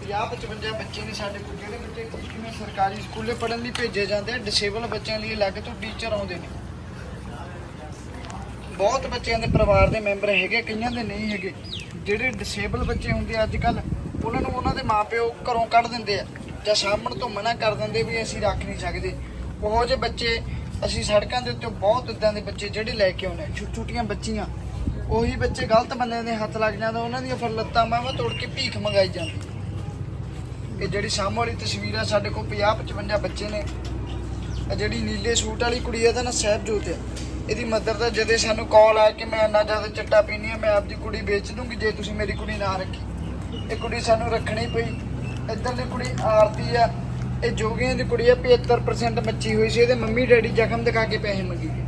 50 55 ਬੱਚੇ ਨੇ ਸਾਡੇ ਕੋਲ, ਜਿਹੜੇ ਬੱਚੇ ਕਿਵੇਂ ਸਰਕਾਰੀ ਸਕੂਲੇ ਪੜ੍ਹਨ ਲਈ ਭੇਜੇ ਜਾਂਦੇ ਆ ਡਿਸੇਬਲ ਬੱਚਿਆਂ ਲਈ ਅਲੱਗ ਤੋਂ ਟੀਚਰ ਆਉਂਦੇ ਨੇ। ਬਹੁਤ ਬੱਚਿਆਂ ਦੇ ਪਰਿਵਾਰ ਦੇ ਮੈਂਬਰ ਹੈਗੇ, ਕਈਆਂ ਦੇ ਨਹੀਂ ਹੈਗੇ। ਜਿਹੜੇ ਡਿਸੇਬਲ ਬੱਚੇ ਹੁੰਦੇ ਅੱਜ ਕੱਲ ਉਹਨਾਂ ਨੂੰ ਉਹਨਾਂ ਦੇ ਮਾਪਿਓ ਘਰੋਂ ਕੱਢ ਦਿੰਦੇ ਆ ਜਾਂ ਸਾਹਮਣ ਤੋਂ ਮਨਾ ਕਰ ਦਿੰਦੇ ਵੀ ਅਸੀਂ ਰੱਖ ਨਹੀਂ ਸਕਦੇ। ਉਹ ਜਿਹੇ ਬੱਚੇ, ਅਸੀਂ ਸੜਕਾਂ ਦੇ ਉੱਤੇ ਬਹੁਤ ਇਦਾਂ ਦੇ ਬੱਚੇ ਜਿਹੜੇ ਲੈ ਕੇ ਆਉਂਦੇ ਆ ਛੋਟੀਆਂ ਛੋਟੀਆਂ ਬੱਚੀਆਂ। ਉਹੀ ਬੱਚੇ ਗਲਤ ਬੰਦਿਆਂ ਦੇ ਹੱਥ ਲੱਗ ਜਾਂਦੇ, ਉਹਨਾਂ ਦੀਆਂ ਫਿਰ ਲੱਤਾਂ ਬਾਹਾਂ ਤੋੜ ਕੇ ਭੀਖ ਮੰਗਾਈ ਜਾਂਦੀ। ਇਹ ਜਿਹੜੀ ਸਾਹਮਣੇ ਵਾਲੀ ਤਸਵੀਰ ਆ, ਸਾਡੇ ਕੋਲ 50 55 ਬੱਚੇ ਨੇ। ਆ ਜਿਹੜੀ ਨੀਲੇ ਸੂਟ ਵਾਲੀ ਕੁੜੀ ਇਹਦਾ ਨਾ ਸਹਿਬਜੋਤ ਹੈ ਇਹਦੀ ਮਦਰ ਦਾ ਜਦੇ ਸਾਨੂੰ ਕਾਲ ਆਇਆ ਕਿ ਮੈਂ ਇੰਨਾ ਜ਼ਿਆਦਾ ਚਿੱਟਾ ਪੀਨੀ ਆ, ਮੈਂ ਆਪਦੀ ਕੁੜੀ ਵੇਚ ਦੂੰਗੀ ਜੇ ਤੁਸੀਂ ਮੇਰੀ ਕੁੜੀ ਨਾ ਰੱਖੀ। ਇਹ ਕੁੜੀ ਸਾਨੂੰ ਰੱਖਣੀ ਪਈ। ਇੱਧਰਲੀ ਕੁੜੀ ਆਰਤੀ ਆ, ਇਹ ਜੋਗੀਆਂ ਦੀ ਕੁੜੀ ਆ 75% ਮੱਚੀ ਹੋਈ ਸੀ, ਇਹਦੇ ਮੰਮੀ ਡੈਡੀ ਜ਼ਖਮ ਦਿਖਾ ਕੇ ਪੈਸੇ ਮੰਗੀ ਗਏ।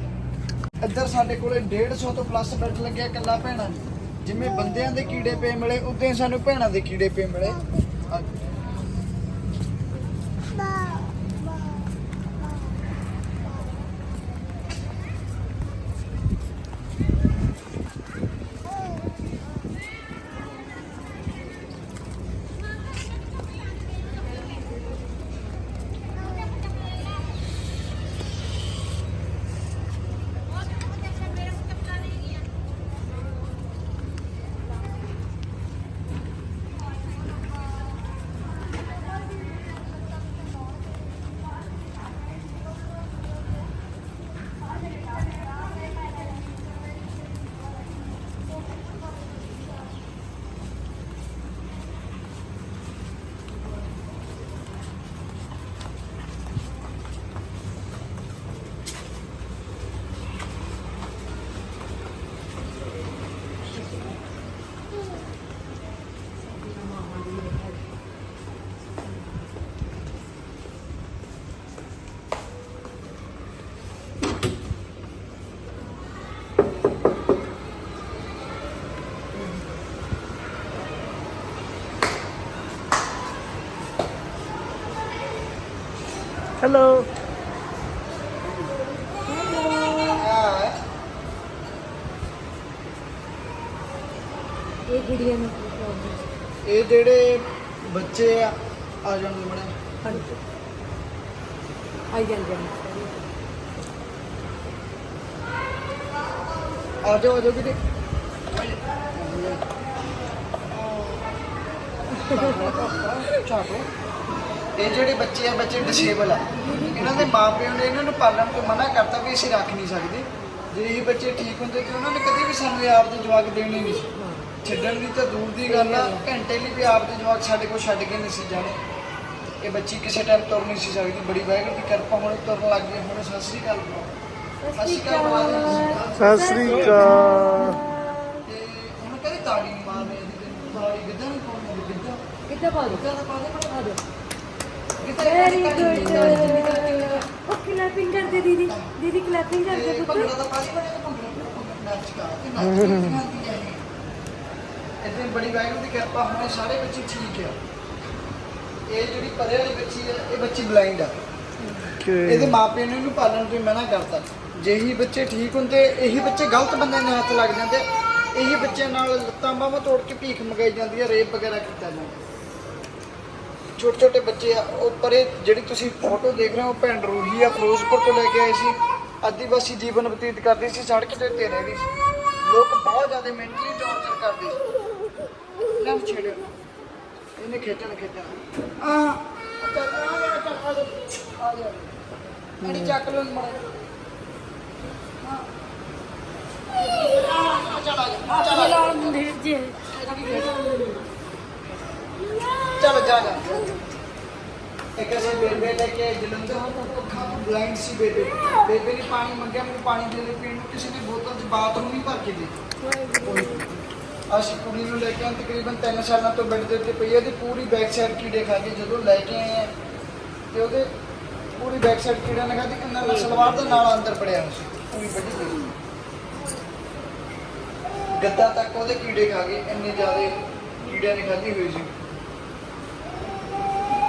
ਇੱਧਰ ਸਾਡੇ ਕੋਲੇ 150 ਤੋਂ ਪਲੱਸ ਬੈੱਡ ਲੱਗਿਆ ਕੱਲਾ ਭੈਣਾਂ ਨੂੰ ਜਿਵੇਂ ਬੰਦਿਆਂ ਦੇ ਕੀੜੇ ਪਏ ਮਿਲੇ, ਉਦਾਂ ਹੀ ਸਾਨੂੰ ਭੈਣਾਂ ਦੇ ਕੀੜੇ ਪਏ ਮਿਲੇ। ਹੈਲੋ ਇਹ ਗੁੜੀਆਂ ਨੂੰ ਇਹ ਜਿਹੜੇ ਬੱਚੇ ਆ ਆ ਆਈ ਜਾਂਦੇ ਨੇ ਆ ਜਾਓ ਆ ਜਾਓ ਕਿਤੇ। (laughs) ਚਾਟੋ ਇਹ ਜਿਹੜੇ ਬੱਚੇ ਆ ਬੱਚੇ ਡਿਸੇਬਲ ਆ ਇਹਨਾਂ ਦੇ ਮਾਪਿਆਂ ਨੇ ਇਹਨਾਂ ਨੂੰ ਪਾਲਣ ਤੋਂ ਮਨਾ ਕਰਤਾ ਵੀ ਅਸੀਂ ਰੱਖ ਨਹੀਂ ਸਕਦੇ। ਜੇ ਇਹ ਬੱਚੇ ਠੀਕ ਹੁੰਦੇ ਤੇ ਉਹਨਾਂ ਨੇ ਕਦੇ ਵੀ ਸਾਨੂੰ ਇਹ ਆਪਦੇ ਜਵਾਕ ਦੇਣੇ ਨਹੀਂ ਸੀ। ਛੱਡਣ ਦੀ ਤਾਂ ਦੂਰ ਦੀ ਗੱਲ ਆ ਘੰਟੇ ਲਈ ਵੀ ਆਪਦੇ ਜਵਾਕ ਸਾਡੇ ਕੋਲ ਛੱਡ ਕੇ ਨਹੀਂ ਸੀ ਜਾਣੇ। ਇਹ ਬੱਚੀ ਕਿਸੇ ਟਾਈਮ ਤੁਰ ਨਹੀਂ ਸੀ ਸਕਦੀ। ਬੜੀ ਵਾਹਿਗੁਰੂ ਦੀ ਕਿਰਪਾ ਹੁਣ ਤੁਰਨ ਲੱਗ ਗਈ ਹੁਣ ਸਤਿ ਸ੍ਰੀ ਅਕਾਲ। ਸਤਿ ਸ੍ਰੀ ਅਕਾਲ। ਸਤਿ ਸ੍ਰੀ ਅਕਾਲ। ਤੇ ਹੁਣ ਕਦੇ ਤਾੜੀ ਨਹੀਂ ਮਾਰਨੀ ਇਹਦੀ ਤਾੜੀ ਗਿੱਧਾ ਨਹੀਂ ਪਾਉਣੀ ਗਿੱਧਾ ਕਿੱਦਾਂ ਪਾ ਦੋ ਗਿੱਧਾ ਤਾਂ ਪਾ ਦੇ ਦੇ ਵੈਰੀ ਗੁੱਡ ਉਹ ਕਲੈਪਿੰਗ ਕਰਦੇ ਦੀਦੀ। ਦੀਦੀ ਕਲੈਪਿੰਗ ਕਰਦੇ ਪੁੱਤ। ਭੰਗੜਾ ਤਾਂ ਪਾ ਦੇ ਪਰ ਇਹ ਭੰਗੜਾ ਨੱਚ ਗਾ ਤੇ ਨੱਚ ਕੇ ਦਿਖਾਉਂਦੀ ਹੈ ਇਦਾਂ ਬੜੀ ਵਾਹਿਗੁਰੂ ਦੀ ਕਿਰਪਾ ਹੋਣੇ ਸਾਰੇ ਬੱਚੇ ਠੀਕ ਆ। ਇਹ ਜਿਹੜੀ ਪਰੇ ਵਾਲੀ ਬੱਚੀ ਹੈ ਇਹ ਬੱਚੀ ਬਲਾਈਂਡ ਆ। ਇਹਦੇ ਮਾਪਿਆਂ ਨੇ ਇਹਨੂੰ ਪਾਲਣ ਤੋਂ ਮਨਾ ਕਰਤਾ। ਜੇ ਹੀ ਬੱਚੇ ਠੀਕ ਹੁੰਦੇ ਇਹੀ ਬੱਚੇ ਗਲਤ ਬੰਦਿਆਂ ਦੇ ਹੱਥ ਲੱਗ ਜਾਂਦੇ। ਇਹੀ ਬੱਚਿਆਂ ਨਾਲ ਲੱਤਾਂ ਬਾਹਾਂ ਤੋੜ ਕੇ ਭੀਖ ਮੰਗਾਈ ਜਾਂਦੀ ਹੈ ਰੇਪ ਵਗੈਰਾ ਕੀਤਾ ਜਾਂਦਾ। ਛੋਟੇ ਛੋਟੇ ਬੱਚੇ ਆ ਉਹ ਪਰੇ ਜਿਹੜੀ ਤੁਸੀਂ ਫੋਟੋ ਦੇਖ ਰਹੇ ਹੋ ਭੈਣ ਰੂਹੀ ਆ ਫਿਰੋਜ਼ਪੁਰ ਤੋਂ ਲੈ ਕੇ ਆਏ ਸੀ। ਆਦੀਵਾਸੀ ਜੀਵਨ ਬਤੀਤ ਕਰਦੀ ਸੀ ਸੜਕ ਦੇ ਉੱਤੇ ਰਹਿੰਦੀ ਸੀ। ਲੋਕ ਬਹੁਤ ਜ਼ਿਆਦਾ ਮੈਂਟਲੀ ਟੌਰਚਰ ਕਰਦੇ ਸੀ। ਨਾ ਛੇੜੋ ਇਹਨੇ ਖੇਚਣ ਖੇਚਣ ਆ ਚੱਲ ਆ ਜਾ ਚੱਲ ਆ ਆ ਜਾ। ਅੜੀ ਚੱਕ ਲੋ ਮੜਾ ਲਾਲ ਮੁੰਡੇ ਜੇ ਚਲ ਜਾ ਜਾ। ਇੱਕ ਅਸੀਂ ਬੇਬੇ ਲੈ ਕੇ ਆਏ, ਜਲੰਧਰ ਅੱਖਾਂ ਬਲਾਈਂਡ ਸੀ ਬੇਬੇ। ਬੇਬੇ ਨੇ ਪਾਣੀ ਮੰਗਿਆ, ਮੈਨੂੰ ਪਾਣੀ ਦੇ ਦੇ, ਪੀਣ ਨੂੰ ਕਿਸੇ ਨੇ ਬੋਤਲ 'ਚ ਬਾਥਰੂਮ ਹੀ ਭਰ ਕੇ ਦੇ ਅਸੀਂ ਕੁੜੀ ਨੂੰ ਲੈ ਕੇ ਆਏ, ਤਕਰੀਬਨ 3 ਸਾਲਾਂ ਤੋਂ ਬੈੱਡ ਦੇ ਉੱਤੇ ਪਈ ਹੈ ਉਹਦੀ ਪੂਰੀ ਬੈਕ ਸਾਈਡ ਕੀੜੇ ਖਾ ਕੇ ਜਦੋਂ ਲੈ ਕੇ ਆਏ ਆ, ਤੇ ਉਹਦੇ ਪੂਰੀ ਬੈਕ ਸਾਈਡ ਕੀੜਾ ਨੇ ਖਾਧੀ ਕਿੰਨਾ ਨਾ ਦਾ ਨਾਲ ਅੰਦਰ ਪੜਿਆ ਸੀ, ਪੂਰੀ ਵੱਡੀ ਪਈ ਗੱਦਾ ਤੱਕ ਉਹਦੇ ਕੀੜੇ ਖਾ ਗਏ, ਇੰਨੇ ਜ਼ਿਆਦਾ ਕੀੜਿਆਂ ਨੇ ਖਾਧੀ ਹੋਈ ਸੀ।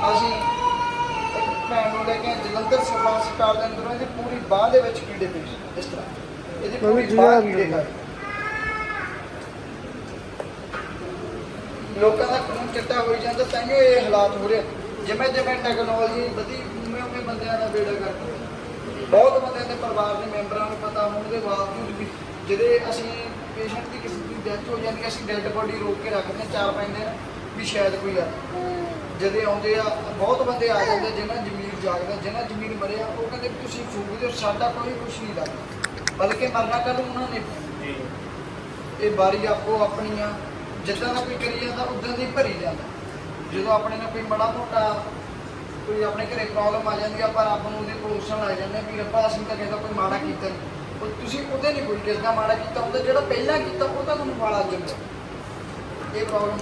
ਅਸੀਂ ਇੱਕ ਭੈਣ ਨੂੰ ਲੈ ਕੇ ਜਲੰਧਰ ਸਿਵਲ ਹਸਪਤਾਲ ਦੇ ਅੰਦਰ ਇਹਦੀ ਪੂਰੀ ਬਾਹ ਦੇ ਵਿੱਚ ਕੀੜੇ ਪਏ ਇਸ ਤਰ੍ਹਾਂ। ਇਹਦੀ ਪੂਰੀ ਬਾਹ ਕੀੜੇ। ਖਾਏ। ਲੋਕਾਂ ਦਾ ਖੂਨ ਚਿੱਟਾ ਹੋਈ ਜਾਂਦਾ ਤਾਂ ਇਹ ਹਾਲਾਤ ਹੋ ਰਹੇ। ਜਿਵੇਂ ਜਿਵੇਂ ਟੈਕਨੋਲੋਜੀ ਵਧੀ ਉਵੇਂ ਉਵੇਂ ਬੰਦਿਆਂ ਦਾ ਬੇੜਾ ਕਰ ਬਹੁਤ ਬੰਦਿਆਂ ਦੇ ਪਰਿਵਾਰ ਦੇ ਮੈਂਬਰਾਂ ਨੂੰ ਪਤਾ ਹੋਣ ਦੇ ਬਾਵਜੂਦ ਵੀ ਜਿਹੜੇ ਅਸੀਂ ਪੇਸ਼ੈਂਟ ਦੀ ਕਿਸੇ ਦੀ ਡੈਥ ਹੋ ਜਾਂਦੀ ਅਸੀਂ ਡੈੱਡ ਬੋਡੀ ਰੋਕ ਕੇ ਰੱਖਦੇ ਚਾਰ ਪੰਜ ਦਿਨ ਵੀ ਸ਼ਾਇਦ ਕੋਈ ਆ ਜਦੇ ਆਉਂਦੇ ਆ ਬਹੁਤ ਬੰਦੇ ਆ ਜਾਂਦੇ ਜਿਨ੍ਹਾਂ ਜ਼ਮੀਰ ਜਾਗਦਾ ਜਿਨ੍ਹਾਂ ਜ਼ਮੀਰ ਮਰਿਆ ਉਹ ਕਹਿੰਦੇ ਵੀ ਤੁਸੀਂ ਫੂਕ ਦਿਓ ਸਾਡਾ ਕੋਈ ਕੁਛ ਨਹੀਂ ਲੱਗਦਾ। ਬਲਕਿ ਮਰਨਾ ਕੱਲ ਉਹਨਾਂ ਨੇ? ਇਹ ਬਾਰੀ ਆਪੋ ਆਪਣੀਆਂ ਜਿੱਦਾਂ ਦਾ ਕੋਈ ਕਰੀ ਜਾਂਦਾ ਉਦਾਂ ਦੀ ਭਰੀ ਜਾਂਦਾ। ਜਦੋਂ ਆਪਣੇ ਨਾਲ ਕੋਈ ਬੜਾ ਮੋਟਾ ਕੋਈ ਆਪਣੇ ਘਰੇ ਪ੍ਰੋਬਲਮ ਆ ਜਾਂਦੀ ਆ ਪਰ ਆਪਾਂ ਨੂੰ ਉਹਦੇ ਪੋਸਣ ਲੱਗ ਜਾਂਦੇ ਆ ਵੀ ਰੱਬਾ ਅਸੀਂ ਤਾਂ ਕਿਸੇ ਦਾ ਕੋਈ ਮਾੜਾ ਕੀਤਾ ਨਹੀਂ। ਉਹ ਤੁਸੀਂ ਉਹਦੇ ਨਹੀਂ ਕੋਈ ਕਿਸ ਦਾ ਮਾੜਾ ਕੀਤਾ ਹੁੰਦਾ ਜਿਹੜਾ ਪਹਿਲਾਂ ਕੀਤਾ ਉਹ ਤਾਂ ਤੁਹਾਨੂੰ ਵਾਲਾ ਜਾਂਦਾ ਇਹ ਪ੍ਰੋਬਲਮ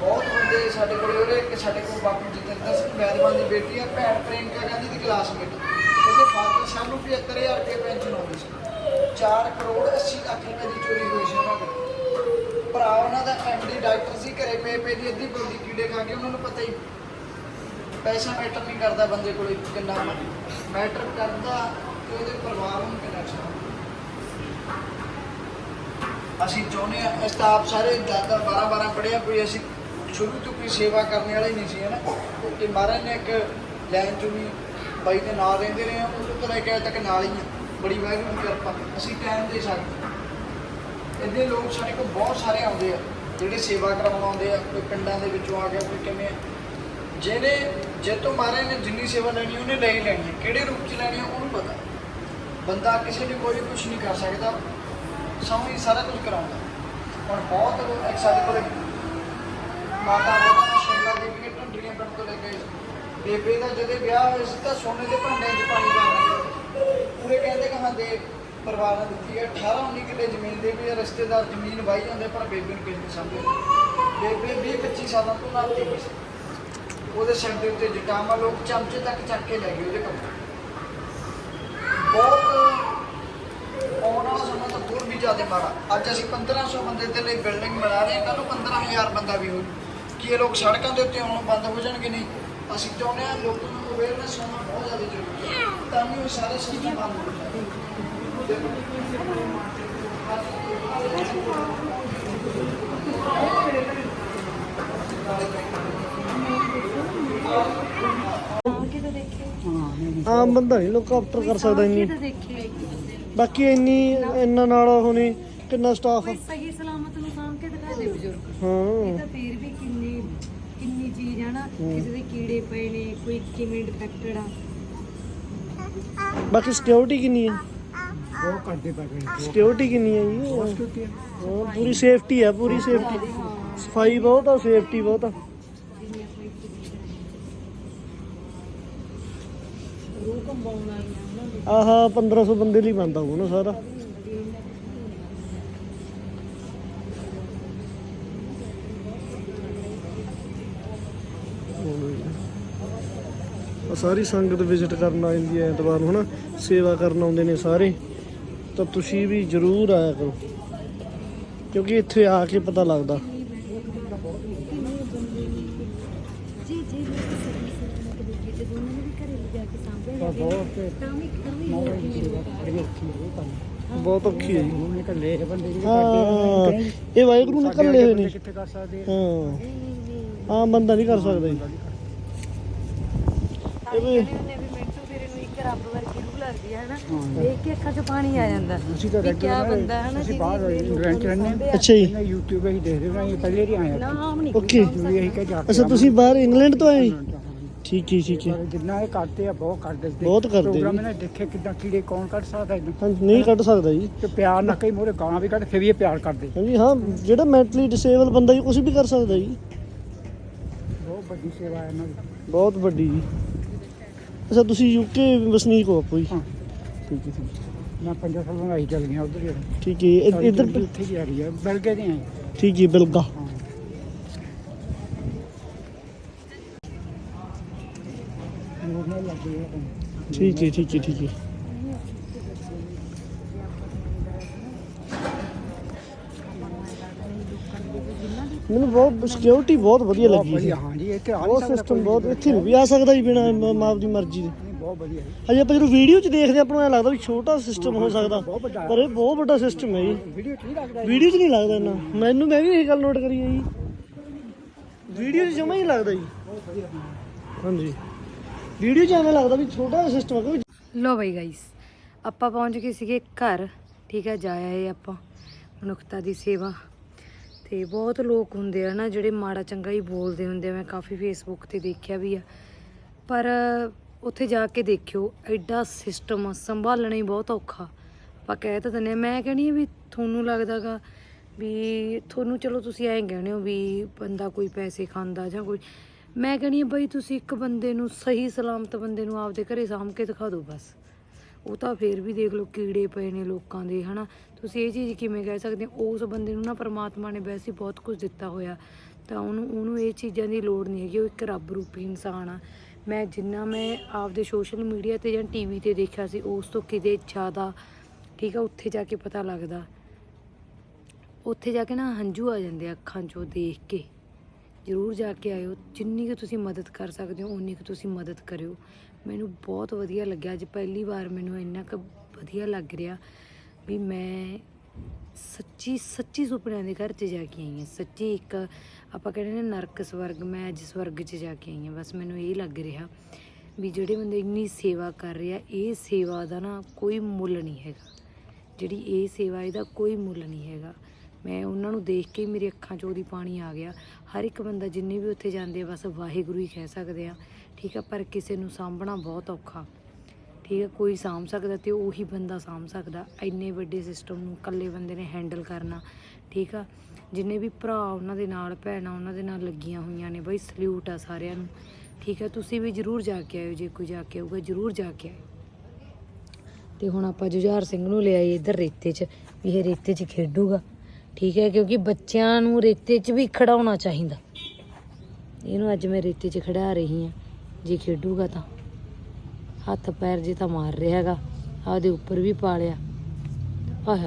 ਬਹੁਤ ਬੰਦੇ ਸਾਡੇ ਕੋਲ ਉਹਦੇ ਇੱਕ ਸਾਡੇ ਕੋਲ ਬਾਪੂ ਜਤਿੰਦਰ ਸਿੰਘ ਵੈਦਵਾਨ ਦੀ ਬੇਟੀ ਆ, ਭੈਣ ਪ੍ਰਿੰਕਾ ਗਾਂਧੀ ਦੀ ਕਲਾਸਮੇਟ ਉਹਦੇ ਫਾਦਰ ਸਾਹਿਬ ਨੂੰ 75000 ਰੁਪਏ ਪੈਨਸ਼ਨ ਆਉਂਦੀ ਸੀ। 4 ਕਰੋੜ 80 ਲੱਖ ਰੁਪਏ ਦੀ ਚੋਰੀ ਹੋਈ ਸੀ ਉਹਨਾਂ ਕੋਲ। ਭਰਾ ਉਹਨਾਂ ਦਾ ਐਮਡੀ ਡਾਕਟਰ ਸੀ, ਘਰੇ ਪਏ ਪਏ ਦੀ ਅੱਧੀ ਬੋਲੀ ਕੀੜੇ ਖਾ ਕੇ, ਉਹਨਾਂ ਨੂੰ ਪਤਾ ਹੀ। ਪੈਸਾ ਮੈਟਰ ਨਹੀਂ ਕਰਦਾ ਬੰਦੇ ਕੋਲ ਕਿੰਨਾ ਮੈਟਰ ਕਰਦਾ ਕਿ ਉਹਦੇ ਪਰਿਵਾਰ ਨੂੰ ਕਿੰਨਾ ਅੱਛਾ ਅਸੀਂ ਚਾਹੁੰਦੇ ਆ ਸਟਾਫ ਸਾਰੇ ਦਾਦਾ 12 12 ਪੜਿਆ ਕੋਈ ਅਸੀਂ ਸ਼ੁਰੂ ਤੋਂ ਕੋਈ ਸੇਵਾ ਕਰਨ ਵਾਲੇ ਨਹੀਂ ਸੀ, ਹਨਾ? ਤੇ ਮਹਾਰਾਜ ਨੇ ਇੱਕ ਲੈਣ ਚ ਵੀ ਬਾਈ ਦੇ ਨਾਲ ਰਹਿੰਦੇ ਰਹੇ ਆ ਉਹ ਤੋਂ ਲੈ ਕੇ ਅੱਜ ਤੱਕ ਨਾਲ ਹੀ ਆ, ਬੜੀ ਵਾਹਿਗੁਰੂ ਦੀ ਕਿਰਪਾ, ਅਸੀਂ ਟਾਈਮ ਦੇ ਸਕਦੇ ਇੰਨੇ ਲੋਕ ਸਾਡੇ ਕੋਲ ਬਹੁਤ ਸਾਰੇ ਆਉਂਦੇ ਆ, ਜਿਹੜੇ ਸੇਵਾ ਕਰਾਉਣ ਆਉਂਦੇ ਆ, ਕੋਈ ਪਿੰਡਾਂ ਦੇ ਵਿੱਚੋਂ ਆ ਗਿਆ, ਕੋਈ ਕਿਵੇਂ ਜਿਹਨੇ ਜੇ ਤੋਂ ਮਹਾਰਾਜ ਨੇ ਜਿੰਨੀ ਸੇਵਾ ਲੈਣੀ, ਉਹਨੇ ਲੈ ਹੀ ਲੈਣੀ ਹੈ ਕਿਹੜੇ ਰੂਪ ਚ ਲੈਣੀ ਹੈ ਉਹਨੂੰ ਪਤਾ। ਬੰਦਾ ਕਿਸੇ ਨੂੰ ਕੋਈ ਕੁਝ ਨਹੀਂ ਕਰ ਸਕਦਾ ਸਮਾਂ ਹੀ ਸਾਰਾ ਕੁਝ ਕਰਾਉਂਦਾ। ਹੁਣ ਬਹੁਤ ਸਾਡੇ ਕੋਲ ਮਾਤਾ ਦਾ ਸ਼ਿਮਲਾ ਦੀ ਵੀ ਢੰਡਰੀਆਂ ਪਿੰਡ ਤੋਂ ਲੈ ਕੇ ਬੇਬੇ ਦਾ ਜਦੋਂ ਵਿਆਹ ਹੋਇਆ ਸੀ ਤਾਂ ਸੋਨੇ ਦੇ ਭਾਂਡਿਆਂ 'ਚ ਪਾਣੀ ਪਾ ਰਹੇ ਪੂਰੇ ਕਹਿੰਦੇ ਕਿ ਹਾਂ ਦੇ ਪਰਿਵਾਰ ਨੇ ਦਿੱਤੀ ਹੈ 18 19 ਕਿੱਲੇ ਜ਼ਮੀਨ ਦੇ ਵੀ ਰਿਸ਼ਤੇਦਾਰ ਜ਼ਮੀਨ ਵਾਹੀ ਜਾਂਦੇ, ਪਰ ਬੇਬੇ ਨੂੰ ਕਿਸੇ ਨਹੀਂ ਸਮਝਦੇ ਬੇਬੇ 20 25 ਸਾਲਾਂ ਤੋਂ ਨਾਤੀ ਹੋਈ ਸੀ। ਉਹਦੇ ਸਿਰ ਦੇ ਉੱਤੇ ਜਟਾਮਾ ਲੋਕ ਚਮਚੇ ਤੱਕ ਚੱਕ ਕੇ ਲੈ ਗਏ ਉਹਦੇ ਕੋਲ। ਬਹੁਤ ਆਉਣ ਵਾਲਾ ਸਮਾਂ ਤਾਂ ਹੋਰ ਵੀ ਜ਼ਿਆਦਾ ਮਾੜਾ। ਅੱਜ ਅਸੀਂ 1500 ਬੰਦੇ ਦੇ ਲਈ ਬਿਲਡਿੰਗ ਬਣਾ ਰਹੇ ਹਾਂ ਕੱਲ ਨੂੰ 15000 ਬੰਦਾ ਵੀ ਹੋ ਕੀ ਇਹ ਲੋਕ ਸੜਕਾਂ ਦੇ ਉੱਤੇ ਆਉਣੋਂ ਬੰਦ ਹੋ ਜਾਣਗੇ ਨਹੀਂ? ਅਸੀਂ ਚਾਹੁੰਦੇ ਹਾਂ ਲੋਕਾਂ ਨੂੰ ਅਵੇਅਰਨੈਸ ਹੋਣਾ ਬਹੁਤ ਜ਼ਿਆਦਾ ਜ਼ਰੂਰੀ ਹੈ ਤਾਂ ਕਿ ਉਹ ਸਾਰੇ ਸਿਸਟਮ ਬੰਦ ਹੋ ਜਾਣ। ਆਮ ਬੰਦਾ ਨਹੀਂ ਲੋਕ ਕਾਪਟਰ ਕਰ ਸਕਦਾ ਇੰਨੀ। ਦੇਖੇ ਬਾਕੀ ਇੰਨੀ ਇੰਨਾ ਨਾਲ ਹੁਣੀ ਕਿੰਨਾ ਸਟਾਫ ਸਹੀ ਸਲਾਮਤ ਨੂੰ ਸਾਂਭ ਕੇ ਦਿਖਾ ਦੇ ਬਜ਼ੁਰਗ। ਹਾਂ। ਤਾਂ ਫੇਰ ਵੀ ਕਿਸੇ ਦੇ ਕੀੜੇ ਪਏ ਨੇ ਕੋਈ ਕਿਵੇਂ ਡਿਫੈਕਟਡ ਆ ਬਾਕੀ ਸਿਕਿਉਰਿਟੀ ਕਿੰਨੀ ਹੈ ਉਹ ਕਰਦੇ ਪਏ ਸਿਕਿਉਰਿਟੀ ਕਿੰਨੀ ਹੈ ਜੀ ਹਾਂ ਪੂਰੀ ਸੇਫਟੀ ਹੈ ਪੂਰੀ ਸੇਫਟੀ ਸਫ਼ਾਈ ਬਹੁਤ ਆ ਸੇਫਟੀ ਬਹੁਤ ਆ ਰੂਹ ਕੰਬਾਉਣ ਵਾਲੀਆਂ ਉਹਨਾਂ ਦੇ ਆਹਾ 1500 ਬੰਦੇ ਲਈ ਬੰਦਾ ਹੋਊ ਨਾ ਸਾਰਾ ਸਾਰੀ ਸੰਗਤ ਵਿਜ਼ਿਟ ਕਰਨ ਆ ਜਾਂਦੀ ਹੈ ਐਤਵਾਰ ਨੂੰ ਹਨਾ? ਸੇਵਾ ਕਰਨ ਆਉਂਦੇ ਨੇ ਸਾਰੇ। ਤਾਂ ਤੁਸੀਂ ਵੀ ਜ਼ਰੂਰ ਆਇਆ ਕਰੋ। ਕਿਉਂਕਿ ਇੱਥੇ ਆ ਕੇ ਪਤਾ ਲੱਗਦਾ। ਬਹੁਤ ਔਖੀ ਹੈ ਹਾਂ। ਇਹ ਵਾਹਿਗੁਰੂ ਨੇ ਕੱਲੇ ਹੋਏ ਨੇ। ਕਿੱਥੇ ਕਰ ਸਕਦੇ ਹਾਂ। ਆਮ ਬੰਦਾ ਨਹੀਂ ਕਰ ਸਕਦਾ ਜੀ। ਇਹ ਵੀ ਉਹਨੇ ਵੀ ਮਿੰਟੂ ਵੀਰੇ ਨੂੰ ਇੱਕ ਰੱਬ ਵਰਗੀ ਰੂਹ ਲੱਗਦੀ ਹੈ ਹਨਾ? ਦੇਖ ਕੇ ਅੱਖਾਂ 'ਚ ਪਾਣੀ ਆ ਜਾਂਦਾ। ਅਸੀਂ ਤਾਂ ਵੀ ਕਿਆ regular ਬੰਦਾ ਹੈ ਨਾ ਅਸੀਂ ਜਿਹਦੀ ਬਾਹਰ ਵੀ ਲੋਕਾਂ ਰੈਂਟ ਨੂੰ ਰਹਿੰਦੇ ਸਾਂਭਿਆ। ਅੱਛਾ ਜੀ। ਹਾਂ YouTube ਹੀ ਦੇਖਦੇ ਹਾਂ ਇਹ ਪਹਿਲੇ ਹੀ ਆਏ ਨਾ ਆਮ ਨਹੀਂ ਓਕੇ। ਵੀ ਇਹੀ ਕਹਿ ਜਾ ਅੱਛਾ ਤੁਸੀਂ ਬਾਹਰ ਇੰਗਲੈਂਡ ਤੋਂ ਆਏ? ਜੀ? ਠੀਕ ਹੈ ਠੀਕ ਹੈ। ਪਰ ਜਿੰਨਾ ਇਹ ਕਰਦੇ ਆ ਬਹੁਤ ਕਰਦੇ ਸੀ ਬਹੁਤ ਕਰਦੇ ਪ੍ਰੋਗਰਾਮ ਜੀ। ਇਹਨੇ ਦੇਖੇ ਕਿਦਾਂ ਕੀੜੇ ਕੌਣ ਕੱਢ ਸਕਦਾ ਇਹਨੂੰ ਹਾਂਜੀ ਨਹੀਂ ਕੱਢ ਸਕਦਾ ਜੀ। ਤੇ ਪਿਆਰ ਨਾਲ ਕਈ ਮੋਰੇ ਗਾਲਾਂ ਵੀ ਕੱਢ ਫਿਰ ਵੀ ਇਹ ਪਿਆਰ ਕਰਦੇ। ਹਾਂਜੀ ਹਾਂ ਜਿਹੜਾ ਮੈਂਟਲੀ ਡਿਸੇਬਲ ਬੰਦਾ ਜੀ ਕੁਝ ਵੀ ਕਰ ਸਕਦਾ ਜੀ। ਬਹੁਤ ਵੱਡੀ ਸੇਵਾ ਹੈ ਇਹਨਾਂ ਦੀ। ਬਹੁਤ ਵੱਡੀ ਜੀ। ਅੱਛਾ ਤੁਸੀਂ ਯੂਕੇ ਵਸਨੀਕ ਹੋ ਆਪੋ ਜੀ। ਹਾਂ। ਠੀਕ ਹੈ ਠੀਕ ਹੈ। ਮੈਂ ਪੰਜਾਂ ਸਾਲਾਂ ਦਾ ਹੀ ਚੱਲ ਗਿਆ ਉਧਰ ਹੀ ਠੀਕ ਹੈ ਇ- ਇੱਧਰ ਉੱਥੇ ਹੀ ਆ ਰਹੀ ਹੈ ਬਲਗੇ ਦੇ ਆਏ ਠੀਕ ਹੈ ਬਿਲਗਾ ਹਾਂ। ਮੋਰਨੇ ਲੱਗੇ ਆ। ਠੀਕ ਹੈ ਠੀਕ ਹੈ ਠੀਕ ਹੈ। ਮੈਨੂੰ ਬਹੁਤ ਸਿਕਿਉਰਿਟੀ ਬਹੁਤ ਵਧੀਆ ਲੱਗੀ ਸੀ। ਹਾਂ ਜੀ ਆ ਬਹੁਤ ਸਿਸਟਮ ਬਹੁਤ ਇੱਥੇ ਵੀ ਆ ਸਕਦਾ ਜੀ ਬਿਨਾ ਮਾਪ ਦੀ ਮਰਜ਼ੀ ਦੇ। ਬਹੁਤ ਵਧੀਆ ਹੈ ਅਜੇ ਆਪਾਂ ਜਦੋਂ ਵੀਡੀਓ 'ਚ ਦੇਖਦੇ ਆਪਾਂ ਨੂੰ ਐਂ ਲੱਗਦਾ ਵੀ ਛੋਟਾ ਸਿਸਟਮ ਹੋ ਸਕਦਾ। ਪਰ ਇਹ ਬਹੁਤ ਵੱਡਾ ਸਿਸਟਮ ਹੈ ਜੀ। ਵੀਡੀਓ ਚ ਨਹੀਂ ਲੱਗਦਾ ਵੀਡੀਓ 'ਚ ਨਹੀਂ ਲੱਗਦਾ ਇੰਨਾ। ਮੈਨੂੰ ਮੈਂ ਵੀ ਇਹ ਗੱਲ ਨੋਟ ਕਰੀ ਹੈ ਜੀ। ਵੀਡੀਓ 'ਚ ਜਮਾ ਹੀ ਲੱਗਦਾ ਜੀ। ਹਾਂਜੀ। ਵੀਡੀਓ 'ਚ ਐਵੇਂ ਲੱਗਦਾ ਵੀ ਛੋਟਾ ਸਿਸਟਮ ਹੈ ਕੋਈ ਲੋ ਬਈ ਗਾਈਸ ਆਪਾਂ ਪਹੁੰਚ ਗਏ ਸੀਗੇ ਘਰ। ਠੀਕ ਹੈ ਜਾਇਆ ਹੈ ਆਪਾਂ ਮਨੁੱਖਤਾ ਦੀ ਸੇਵਾ। ਤੇ ਬਹੁਤ ਲੋਕ ਹੁੰਦੇ ਆ ਨਾ ਜਿਹੜੇ ਮਾੜਾ ਚੰਗਾ ਹੀ ਬੋਲਦੇ ਹੁੰਦੇ ਆ। ਮੈਂ ਕਾਫੀ ਫੇਸਬੁੱਕ ਤੇ ਦੇਖਿਆ ਵੀ ਆ। ਪਰ ਉੱਥੇ ਜਾ ਕੇ ਦੇਖਿਓ, ਐਡਾ ਸਿਸਟਮ ਸੰਭਾਲਣਾ ਹੀ ਬਹੁਤ ਔਖਾ। ਆਪਾਂ ਕਹਿ ਤਾਂ ਦਿੰਦੇ ਹਾਂ ਮੈਂ ਕਹਿੰਦੀ ਹਾਂ ਵੀ ਤੁਹਾਨੂੰ ਲੱਗਦਾਗਾ ਵੀ ਤੁਹਾਨੂੰ ਚਲੋ ਤੁਸੀਂ ਐਂ ਕਹਿੰਦੇ ਹੋ ਵੀ ਬੰਦਾ ਕੋਈ ਪੈਸੇ ਖਾਂਦਾ ਜਾਂ ਕੋਈ, ਮੈਂ ਕਹਿੰਦੀ ਹਾਂ ਬਈ ਤੁਸੀਂ ਇੱਕ ਬੰਦੇ ਨੂੰ ਸਹੀ ਸਲਾਮਤ ਬੰਦੇ ਨੂੰ ਆਪਦੇ ਘਰੇ ਸਾਂਭ ਕੇ ਦਿਖਾ ਦਿਓ ਬਸ। ਉਹ ਤਾਂ ਫੇਰ ਵੀ ਦੇਖ ਲਓ, ਕੀੜੇ ਪਏ ਨੇ ਲੋਕਾਂ ਦੇ, ਹਨਾ। ਤੁਸੀਂ ਇਹ ਚੀਜ਼ ਕਿਵੇਂ ਕਹਿ ਸਕਦੇ ਹੋ? ਉਸ ਬੰਦੇ ਨੂੰ ਨਾ ਪ੍ਰਮਾਤਮਾ ਨੇ ਵੈਸੇ ਹੀ ਬਹੁਤ ਕੁਝ ਦਿੱਤਾ ਹੋਇਆ। ਤਾਂ ਉਹਨੂੰ ਉਹਨੂੰ ਇਹ ਚੀਜ਼ਾਂ ਦੀ ਲੋੜ ਨਹੀਂ ਹੈਗੀ। ਉਹ ਇੱਕ ਰੱਬ ਰੂਪੀ ਇਨਸਾਨ ਆ। ਮੈਂ ਜਿੰਨਾ ਮੈਂ ਆਪਦੇ ਸੋਸ਼ਲ ਮੀਡੀਆ ਤੇ ਜਾਂ ਟੀਵੀ ਤੇ ਦੇਖਿਆ ਸੀ, ਉਸ ਤੋਂ ਕਿਤੇ ਜ਼ਿਆਦਾ, ਠੀਕ ਆ, ਉੱਥੇ ਜਾ ਕੇ ਪਤਾ ਲੱਗਦਾ। ਉੱਥੇ ਜਾ ਕੇ ਨਾ ਹੰਝੂ ਆ ਜਾਂਦੇ ਆ ਅੱਖਾਂ 'ਚੋਂ ਦੇਖ ਕੇ। ਜ਼ਰੂਰ ਜਾ ਕੇ ਆਇਓ। ਜਿੰਨੀ ਕੁ ਤੁਸੀਂ ਮਦਦ ਕਰ ਸਕਦੇ ਹੋ ਉਨੀ ਕੁ ਤੁਸੀਂ ਮਦਦ ਕਰਿਓ। ਮੈਨੂੰ ਬਹੁਤ ਵਧੀਆ ਲੱਗਿਆ। ਅੱਜ ਪਹਿਲੀ ਵਾਰ ਮੈਨੂੰ ਇੰਨਾ ਕੁ ਵਧੀਆ ਲੱਗ ਰਿਹਾ। ਵੀ ਮੈਂ ਸੱਚੀ ਸੱਚੀ ਸੁਪਨਿਆਂ ਦੇ ਘਰ 'ਚ ਜਾ ਕੇ ਆਈ ਹਾਂ। ਸੱਚੀ ਇੱਕ ਆਪਾਂ ਕਹਿੰਦੇ ਨੇ ਨਰਕ ਸਵਰਗ, ਮੈਂ ਅੱਜ ਸਵਰਗ 'ਚ ਜਾ ਕੇ ਆਈ ਹਾਂ। ਬਸ ਮੈਨੂੰ ਇਹ ਲੱਗ ਰਿਹਾ ਵੀ ਜਿਹੜੇ ਬੰਦੇ ਇੰਨੀ ਸੇਵਾ ਕਰ ਰਿਹਾ ਇਹ ਸੇਵਾ ਦਾ ਨਾ ਕੋਈ ਮੁੱਲ ਨਹੀਂ ਹੈਗਾ। ਜਿਹੜੀ ਇਹ ਸੇਵਾ, ਇਹਦਾ ਕੋਈ ਮੁੱਲ ਨਹੀਂ ਹੈਗਾ। ਮੈਂ ਉਹਨਾਂ ਨੂੰ ਦੇਖ ਕੇ ਹੀ ਮੇਰੀ ਅੱਖਾਂ 'ਚ ਉਹਦੀ ਪਾਣੀ ਆ ਗਿਆ। ਹਰ ਇੱਕ ਬੰਦਾ ਜਿੰਨੇ ਵੀ ਉੱਥੇ ਜਾਂਦੇ ਆ, ਬਸ ਵਾਹਿਗੁਰੂ ਹੀ ਕਹਿ ਸਕਦੇ ਆ। ਠੀਕ ਆ, ਪਰ ਕਿਸੇ ਨੂੰ ਸਾਂਭਣਾ ਬਹੁਤ ਔਖਾ। ਠੀਕ ਹੈ, ਕੋਈ ਸਾਂਭ ਸਕਦਾ ਤੇ ਉਹੀ ਬੰਦਾ ਸਾਂਭ ਸਕਦਾ। ਇੰਨੇ ਵੱਡੇ ਸਿਸਟਮ ਨੂੰ ਇਕੱਲੇ ਬੰਦੇ ਨੇ ਹੈਂਡਲ ਕਰਨਾ, ਠੀਕ ਆ? ਜਿੰਨੇ ਵੀ ਭਰਾ ਉਹਨਾਂ ਦੇ ਨਾਲ, ਭੈਣਾਂ ਉਹਨਾਂ ਦੇ ਨਾਲ ਲੱਗੀਆਂ ਹੋਈਆਂ ਨੇ ਬਈ ਸਲੂਟ ਆ ਸਾਰਿਆਂ ਨੂੰ, ਠੀਕ ਹੈ ਤੁਸੀਂ ਵੀ ਜਰੂਰ ਜਾ ਕੇ ਆਇਓ, ਜੇ ਕੋਈ ਜਾ ਕੇ ਆਊਗਾ, ਜਰੂਰ ਜਾ ਕੇ ਆਇਓ। ਤੇ ਹੁਣ ਆਪਾਂ ਜੁਝਾਰ ਸਿੰਘ ਨੂੰ ਲਿਆਏ ਇੱਧਰ ਰੇਤੇ 'ਚ, ਵੀ ਇਹ ਰੇਤੇ 'ਚ ਖੇਡੂਗਾ, ਠੀਕ ਹੈ? ਕਿਉਂਕਿ ਬੱਚਿਆਂ ਨੂੰ ਰੇਤੇ 'ਚ ਵੀ ਖੜਾਉਣਾ ਚਾਹੀਦਾ। ਇਹਨੂੰ ਅੱਜ ਮੈਂ ਰੇਤੇ 'ਚ ਖੜਾ ਰਹੀ ਹਾਂ, ਜੇ ਖੇਡੂਗਾ ਤਾਂ। ਹੱਥ ਪੈਰ ਜੇ ਤਾਂ ਮਾਰ ਰਿਹਾ ਹੈਗਾ, ਆਪਦੇ ਉੱਪਰ ਵੀ ਪਾ ਲਿਆ। ਆਹ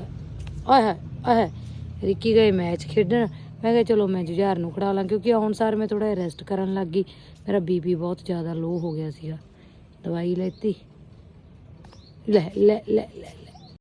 ਆਹ ਆਹ ਰਿੱਕੀ ਗਏ ਮੈਚ ਖੇਡਣ। ਮੈਂ ਕਿਹਾ ਚਲੋ ਮੈਂ ਜੁਝਾਰ ਨੂੰ ਖੜਾ ਲਾਂ, ਕਿਉਂਕਿ ਹੁਣ ਸਾਰ ਮੈਂ ਥੋੜਾ ਰੈਸਟ ਕਰਨ ਲੱਗ ਗਈ। ਮੇਰਾ ਬੀਪੀ ਬਹੁਤ ਜ਼ਿਆਦਾ ਲੋ ਹੋ ਗਿਆ ਸੀਗਾ। ਦਵਾਈ ਲੈਤੀ। ਲੈ ਲੈ ਲੈ ਲੈ ਲੈ।